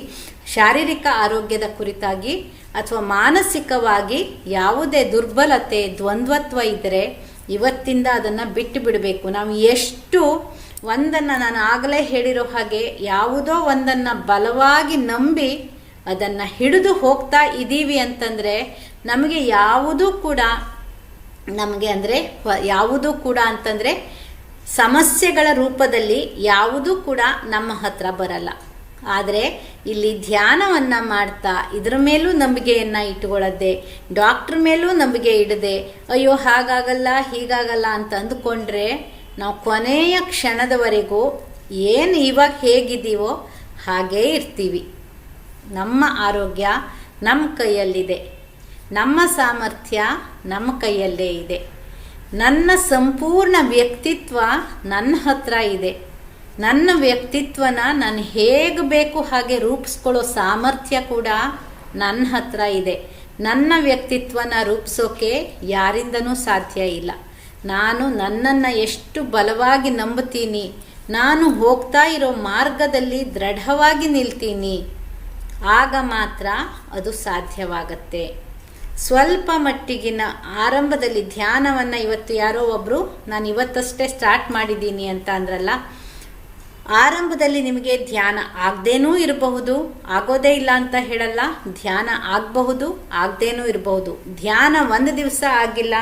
S1: ಶಾರೀರಿಕ ಆರೋಗ್ಯದ ಕುರಿತಾಗಿ ಅಥವಾ ಮಾನಸಿಕವಾಗಿ ಯಾವುದೇ ದುರ್ಬಲತೆ, ದ್ವಂದ್ವತ್ವ ಇದ್ದರೆ ಇವತ್ತಿಂದ ಅದನ್ನು ಬಿಟ್ಟು ಬಿಡಬೇಕು. ನಾವು ಎಷ್ಟು ಒಂದನ್ನು ನಾನು ಆಗಲೇ ಹೇಳಿರೋ ಹಾಗೆ ಯಾವುದೋ ಒಂದನ್ನು ಬಲವಾಗಿ ನಂಬಿ ಅದನ್ನು ಹಿಡಿದು ಹೋಗ್ತಾ ಇದ್ದೀವಿ ಅಂತಂದರೆ ನಮಗೆ ಯಾವುದೂ ಕೂಡ ನಮಗೆ ಅಂದರೆ ಯಾವುದೂ ಕೂಡ ಅಂತಂದರೆ ಸಮಸ್ಯೆಗಳ ರೂಪದಲ್ಲಿ ಯಾವುದೂ ಕೂಡ ನಮ್ಮ ಹತ್ರ ಬರಲ್ಲ. ಆದರೆ ಇಲ್ಲಿ ಧ್ಯಾನವನ್ನು ಮಾಡ್ತಾ ಇದ್ರ ಮೇಲೂ ನಂಬಿಕೆಯನ್ನು ಇಟ್ಕೊಳ್ಳದೆ, ಡಾಕ್ಟ್ರ್ ಮೇಲೂ ನಂಬಿಕೆ ಇಡದೆ, ಅಯ್ಯೋ ಹಾಗಾಗಲ್ಲ, ಹೀಗಾಗಲ್ಲ ಅಂತ ಅಂದುಕೊಂಡ್ರೆ ನಾವು ಕೊನೆಯ ಕ್ಷಣದವರೆಗೂ ಏನು ಇವಾಗ ಹೇಗಿದ್ದೀವೋ ಹಾಗೇ ಇರ್ತೀವಿ. ನಮ್ಮ ಆರೋಗ್ಯ ನಮ್ಮ ಕೈಯಲ್ಲಿದೆ. ನಮ್ಮ ಸಾಮರ್ಥ್ಯ ನಮ್ಮ ಕೈಯಲ್ಲೇ ಇದೆ. ನನ್ನ ಸಂಪೂರ್ಣ ವ್ಯಕ್ತಿತ್ವ ನನ್ನ ಹತ್ರ ಇದೆ. ನನ್ನ ವ್ಯಕ್ತಿತ್ವನ ನಾನು ಹೇಗೆ ಬೇಕು ಹಾಗೆ ರೂಪಿಸ್ಕೊಳ್ಳೋ ಸಾಮರ್ಥ್ಯ ಕೂಡ ನನ್ನ ಹತ್ರ ಇದೆ. ನನ್ನ ವ್ಯಕ್ತಿತ್ವನ ರೂಪಿಸೋಕೆ ಯಾರಿಂದನೂ ಸಾಧ್ಯ ಇಲ್ಲ. ನಾನು ನನ್ನನ್ನು ಎಷ್ಟು ಬಲವಾಗಿ ನಂಬುತ್ತೀನಿ, ನಾನು ಹೋಗ್ತಾ ಇರೋ ಮಾರ್ಗದಲ್ಲಿ ದೃಢವಾಗಿ ನಿಲ್ತೀನಿ, ಆಗ ಮಾತ್ರ ಅದು ಸಾಧ್ಯವಾಗತ್ತೆ. ಸ್ವಲ್ಪ ಮಟ್ಟಿಗಿನ ಆರಂಭದಲ್ಲಿ ಧ್ಯಾನವನ್ನು ಇವತ್ತು ಯಾರೋ ಒಬ್ಬರು ನಾನು ಇವತ್ತಷ್ಟೇ ಸ್ಟಾರ್ಟ್ ಮಾಡಿದ್ದೀನಿ ಅಂತ ಅಂದ್ರಲ್ಲ, ಆರಂಭದಲ್ಲಿ ನಿಮಗೆ ಧ್ಯಾನ ಆಗದೇನೂ ಇರಬಹುದು, ಆಗೋದೇ ಇಲ್ಲ ಅಂತ ಹೇಳಲ್ಲ, ಧ್ಯಾನ ಆಗಬಹುದು, ಆಗದೇನೂ ಇರಬಹುದು. ಧ್ಯಾನ ಒಂದು ದಿವಸ ಆಗಿಲ್ಲ,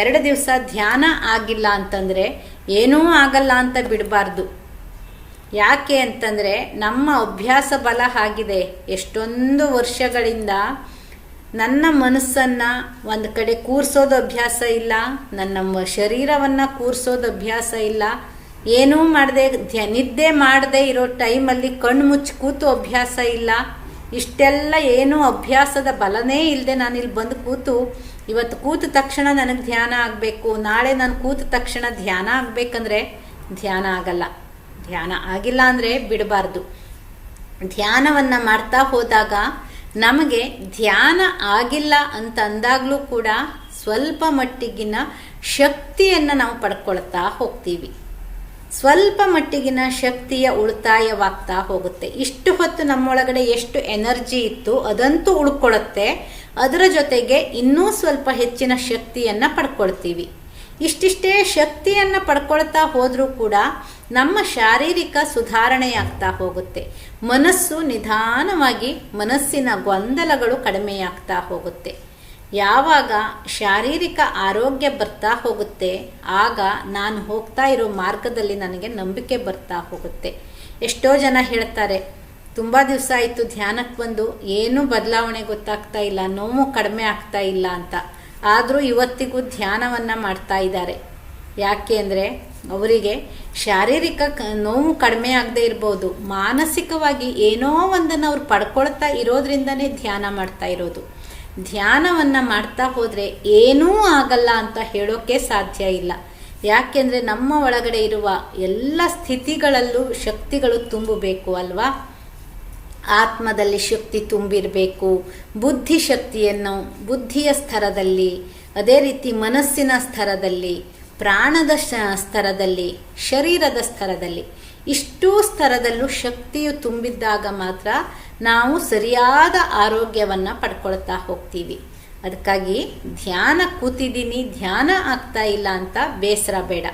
S1: ಎರಡು ದಿವಸ ಧ್ಯಾನ ಆಗಿಲ್ಲ ಅಂತಂದರೆ ಏನೂ ಆಗಲ್ಲ ಅಂತ ಬಿಡಬಾರ್ದು. ಯಾಕೆ ಅಂತಂದರೆ ನಮ್ಮ ಅಭ್ಯಾಸ ಬಲ ಆಗಿದೆ. ಎಷ್ಟೊಂದು ವರ್ಷಗಳಿಂದ ನನ್ನ ಮನಸ್ಸನ್ನು ಒಂದು ಕಡೆ ಕೂರಿಸೋದು ಅಭ್ಯಾಸ ಇಲ್ಲ, ನನ್ನ ಶರೀರವನ್ನು ಕೂರಿಸೋದು ಅಭ್ಯಾಸ ಇಲ್ಲ. ಏನೂ ಮಾಡದೆ ಧ್ಯ ನಿದ್ದೆ ಮಾಡದೆ ಇರೋ ಟೈಮಲ್ಲಿ ಕಣ್ಣು ಮುಚ್ಚಿ ಕೂತು ಅಭ್ಯಾಸ ಇಲ್ಲ. ಇಷ್ಟೆಲ್ಲ ಏನೂ ಅಭ್ಯಾಸದ ಬಲನೇ ಇಲ್ಲದೆ ನಾನು ಇಲ್ಲಿ ಬಂದು ಕೂತು, ಇವತ್ತು ಕೂತ ತಕ್ಷಣ ನನಗೆ ಧ್ಯಾನ ಆಗಬೇಕು, ನಾಳೆ ನಾನು ಕೂತ ತಕ್ಷಣ ಧ್ಯಾನ ಆಗಬೇಕಂದ್ರೆ ಧ್ಯಾನ ಆಗಲ್ಲ. ಧ್ಯಾನ ಆಗಿಲ್ಲ ಅಂದರೆ ಬಿಡಬಾರ್ದು. ಧ್ಯಾನವನ್ನು ಮಾಡ್ತಾ ಹೋದಾಗ ನಮಗೆ ಧ್ಯಾನ ಆಗಿಲ್ಲ ಅಂತ ಅಂದಾಗಲೂ ಕೂಡ ಸ್ವಲ್ಪ ಮಟ್ಟಿಗಿನ ಶಕ್ತಿಯನ್ನು ನಾವು ಪಡ್ಕೊಳ್ತಾ ಹೋಗ್ತೀವಿ. ಸ್ವಲ್ಪ ಮಟ್ಟಿಗಿನ ಶಕ್ತಿಯ ಉಳಿತಾಯವಾಗ್ತಾ ಹೋಗುತ್ತೆ. ಇಷ್ಟು ಹೊತ್ತು ನಮ್ಮೊಳಗಡೆ ಎಷ್ಟು ಎನರ್ಜಿ ಇತ್ತು ಅದಂತೂ ಉಳ್ಕೊಳ್ಳುತ್ತೆ ಅದರ ಜೊತೆಗೆ ಇನ್ನೂ ಸ್ವಲ್ಪ ಹೆಚ್ಚಿನ ಶಕ್ತಿಯನ್ನು ಪಡ್ಕೊಳ್ತೀವಿ. ಇಷ್ಟಿಷ್ಟೇ ಶಕ್ತಿಯನ್ನು ಪಡ್ಕೊಳ್ತಾ ಹೋದರೂ ಕೂಡ ನಮ್ಮ ಶಾರೀರಿಕ ಸುಧಾರಣೆಯಾಗ್ತಾ ಹೋಗುತ್ತೆ. ಮನಸ್ಸು ನಿಧಾನವಾಗಿ ಮನಸ್ಸಿನ ಗೊಂದಲಗಳು ಕಡಿಮೆಯಾಗ್ತಾ ಹೋಗುತ್ತೆ. ಯಾವಾಗ ಶಾರೀರಿಕ ಆರೋಗ್ಯ ಬರ್ತಾ ಹೋಗುತ್ತೆ, ಆಗ ನಾನು ಹೋಗ್ತಾ ಇರೋ ಮಾರ್ಗದಲ್ಲಿ ನನಗೆ ನಂಬಿಕೆ ಬರ್ತಾ ಹೋಗುತ್ತೆ. ಎಷ್ಟೋ ಜನ ಹೇಳ್ತಾರೆ, ತುಂಬ ದಿವಸ ಆಯಿತು ಧ್ಯಾನಕ್ಕೆ ಬಂದು, ಏನೂ ಬದಲಾವಣೆ ಗೊತ್ತಾಗ್ತಾ ಇಲ್ಲ, ನೋವು ಕಡಿಮೆ ಆಗ್ತಾ ಇಲ್ಲ ಅಂತ. ಆದರೂ ಇವತ್ತಿಗೂ ಧ್ಯಾನವನ್ನು ಮಾಡ್ತಾ ಇದ್ದಾರೆ. ಯಾಕೆ ಅಂದರೆ, ಅವರಿಗೆ ಶಾರೀರಿಕ ನೋವು ಕಡಿಮೆ ಆಗದೆ ಇರ್ಬೋದು. ಮಾನಸಿಕವಾಗಿ ಏನೋ ಒಂದನ್ನು ಅವ್ರು ಪಡ್ಕೊಳ್ತಾ ಇರೋದ್ರಿಂದನೇ ಧ್ಯಾನ ಮಾಡ್ತಾ ಇರೋದು. ಧ್ಯಾನವನ್ನು ಮಾಡ್ತಾ ಹೋದರೆ ಏನೂ ಆಗಲ್ಲ ಅಂತ ಹೇಳೋಕ್ಕೆ ಸಾಧ್ಯ ಇಲ್ಲ. ಯಾಕೆಂದರೆ ನಮ್ಮ ಒಳಗಡೆ ಇರುವ ಎಲ್ಲ ಸ್ಥಿತಿಗಳಲ್ಲೂ ಶಕ್ತಿಗಳು ತುಂಬಬೇಕು ಅಲ್ವಾ? ಆತ್ಮದಲ್ಲಿ ಶಕ್ತಿ ತುಂಬಿರಬೇಕು. ಬುದ್ಧಿಶಕ್ತಿಯನ್ನು ಬುದ್ಧಿಯ ಸ್ತರದಲ್ಲಿ ಅದೇ ರೀತಿ ಮನಸ್ಸಿನ ಸ್ತರದಲ್ಲಿ ಪ್ರಾಣದ ಸ್ತರದಲ್ಲಿ ಶರೀರದ ಸ್ತರದಲ್ಲಿ ಇಷ್ಟೂ ಸ್ತರದಲ್ಲೂ ಶಕ್ತಿಯು ತುಂಬಿದ್ದಾಗ ಮಾತ್ರ ನಾವು ಸರಿಯಾದ ಆರೋಗ್ಯವನ್ನು ಪಡ್ಕೊಳ್ತಾ ಹೋಗ್ತೀವಿ. ಅದಕ್ಕಾಗಿ ಧ್ಯಾನ ಕೂತಿದ್ದೀನಿ, ಧ್ಯಾನ ಆಗ್ತಾ ಇಲ್ಲ ಅಂತ ಬೇಸರ ಬೇಡ.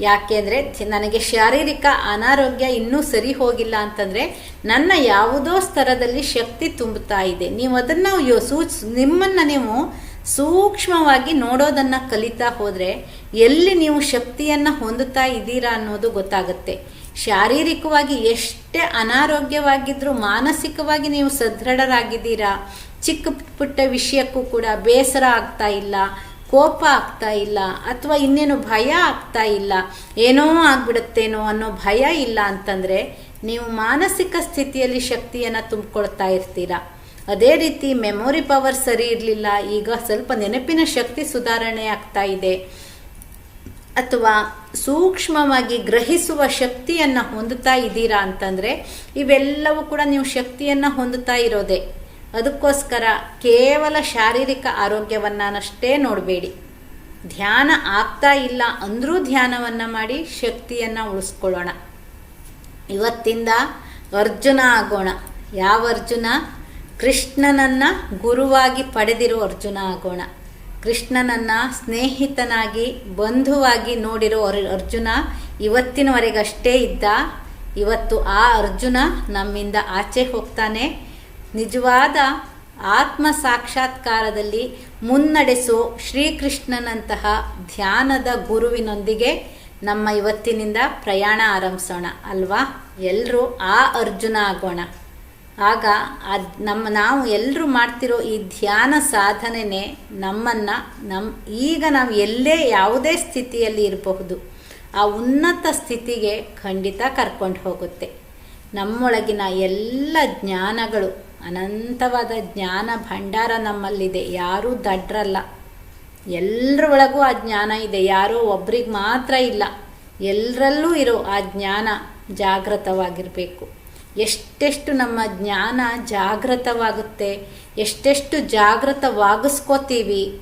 S1: ಯಾಕೆಂದರೆ ನನಗೆ ಶಾರೀರಿಕ ಅನಾರೋಗ್ಯ ಇನ್ನೂ ಸರಿ ಹೋಗಿಲ್ಲ ಅಂತಂದರೆ ನನ್ನ ಯಾವುದೋ ಸ್ತರದಲ್ಲಿ ಶಕ್ತಿ ತುಂಬುತ್ತಾ ಇದೆ. ನೀವು ಅದನ್ನು ಸೂಚ್, ನಿಮ್ಮನ್ನು ನೀವು ಸೂಕ್ಷ್ಮವಾಗಿ ನೋಡೋದನ್ನು ಕಲಿತಾ ಹೋದರೆ ಎಲ್ಲಿ ನೀವು ಶಕ್ತಿಯನ್ನು ಹೊಂದುತ್ತಾ ಇದ್ದೀರಾ ಅನ್ನೋದು ಗೊತ್ತಾಗುತ್ತೆ. ಶಾರೀರಿಕವಾಗಿ ಎಷ್ಟೇ ಅನಾರೋಗ್ಯವಾಗಿದ್ದರೂ ಮಾನಸಿಕವಾಗಿ ನೀವು ಸದೃಢರಾಗಿದ್ದೀರಾ. ಚಿಕ್ಕ ಪುಟ್ಟ ವಿಷಯಕ್ಕೂ ಕೂಡ ಬೇಸರ ಆಗ್ತಾ ಇಲ್ಲ, ಕೋಪ ಆಗ್ತಾ ಇಲ್ಲ, ಅಥವಾ ಇನ್ನೇನು ಭಯ ಆಗ್ತಾ ಇಲ್ಲ, ಏನೋ ಆಗ್ಬಿಡುತ್ತೇನೋ ಅನ್ನೋ ಭಯ ಇಲ್ಲ ಅಂತಂದರೆ ನೀವು ಮಾನಸಿಕ ಸ್ಥಿತಿಯಲ್ಲಿ ಶಕ್ತಿಯನ್ನು ತುಂಬಿಕೊಳ್ತಾ ಇರ್ತೀರ. ಅದೇ ರೀತಿ ಮೆಮೊರಿ ಪವರ್ ಸರಿ ಇರಲಿಲ್ಲ, ಈಗ ಸ್ವಲ್ಪ ನೆನಪಿನ ಶಕ್ತಿ ಸುಧಾರಣೆ ಆಗ್ತಾ ಇದೆ. ಅಥವಾ ಸೂಕ್ಷ್ಮವಾಗಿ ಗ್ರಹಿಸುವ ಶಕ್ತಿಯನ್ನು ಹೊಂದುತ್ತಾ ಇದ್ದೀರಾ ಅಂತಂದರೆ ಇವೆಲ್ಲವೂ ಕೂಡ ನೀವು ಶಕ್ತಿಯನ್ನು ಹೊಂದುತ್ತಾ ಇರೋದೆ. ಅದಕ್ಕೋಸ್ಕರ ಕೇವಲ ಶಾರೀರಿಕ ಆರೋಗ್ಯವನ್ನಷ್ಟೇ ನೋಡಬೇಡಿ. ಧ್ಯಾನ ಆಗ್ತಾ ಇಲ್ಲ ಅಂದರೂ ಧ್ಯಾನವನ್ನು ಮಾಡಿ ಶಕ್ತಿಯನ್ನು ಉಳಿಸ್ಕೊಳ್ಳೋಣ. ಇವತ್ತಿಂದ ಅರ್ಜುನ ಆಗೋಣ. ಯಾವ ಅರ್ಜುನ? ಕೃಷ್ಣನನ್ನು ಗುರುವಾಗಿ ಪಡೆದಿರೋ ಅರ್ಜುನ ಆಗೋಣ. ಕೃಷ್ಣನನ್ನು ಸ್ನೇಹಿತನಾಗಿ, ಬಂಧುವಾಗಿ ನೋಡಿರೋ ಅರ್- ಅರ್ಜುನ ಇವತ್ತಿನವರೆಗಷ್ಟೇ ಇದ್ದ. ಇವತ್ತು ಆ ಅರ್ಜುನ ನಮ್ಮಿಂದ ಆಚೆ ಹೋಗ್ತಾನೆ. ನಿಜವಾದ ಆತ್ಮ ಸಾಕ್ಷಾತ್ಕಾರದಲ್ಲಿ ಮುನ್ನಡೆಸೋ ಶ್ರೀಕೃಷ್ಣನಂತಹ ಧ್ಯಾನದ ಗುರುವಿನೊಂದಿಗೆ ನಮ್ಮ ಇವತ್ತಿನಿಂದ ಪ್ರಯಾಣ ಆರಂಭಿಸೋಣ. ಅಲ್ವಾ? ಎಲ್ಲರೂ ಆ ಅರ್ಜುನ ಆಗೋಣ. ಆಗ ಅದ್ ನಮ್ಮ ನಾವು ಎಲ್ಲರೂ ಮಾಡ್ತಿರೋ ಈ ಧ್ಯಾನ ಸಾಧನೆನೇ ನಮ್ಮನ್ನು ನಮ್ಮ ಈಗ ನಾವು ಎಲ್ಲೇ ಯಾವುದೇ ಸ್ಥಿತಿಯಲ್ಲಿ ಇರಬಹುದು, ಆ ಉನ್ನತ ಸ್ಥಿತಿಗೆ ಖಂಡಿತ ಕರ್ಕೊಂಡು ಹೋಗುತ್ತೆ. ನಮ್ಮೊಳಗಿನ ಎಲ್ಲ ಜ್ಞಾನಗಳು, ಅನಂತವಾದ ಜ್ಞಾನ ಭಂಡಾರ ನಮ್ಮಲ್ಲಿದೆ, ಯಾರೂ ದಡ್ರಲ್ಲ. ಎಲ್ಲರ ಒಳಗೂ ಆ ಜ್ಞಾನ ಇದೆ, ಯಾರೋ ಒಬ್ರಿಗೆ ಮಾತ್ರ ಇಲ್ಲ. ಎಲ್ಲರಲ್ಲೂ ಇರೋ ಆ ಜ್ಞಾನ ಜಾಗೃತವಾಗಿರಬೇಕು ಎಷ್ಟೆಷ್ಟು ನಮ್ಮ ಜ್ಞಾನ ಜಾಗೃತವಾಗುತ್ತೆ, ಎಷ್ಟೆಷ್ಟು ಜಾಗೃತವಾಗಿಸ್ಕೋತೀವಿ,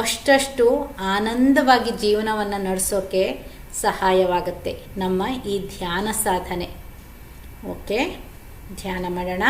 S1: ಅಷ್ಟಷ್ಟು ಆನಂದವಾಗಿ ಜೀವನವನ್ನು ನಡೆಸೋಕೆ ಸಹಾಯವಾಗುತ್ತೆ ನಮ್ಮ ಈ ಧ್ಯಾನ ಸಾಧನೆ. ಓಕೆ? ಧ್ಯಾನ ಮಾಡೋಣ.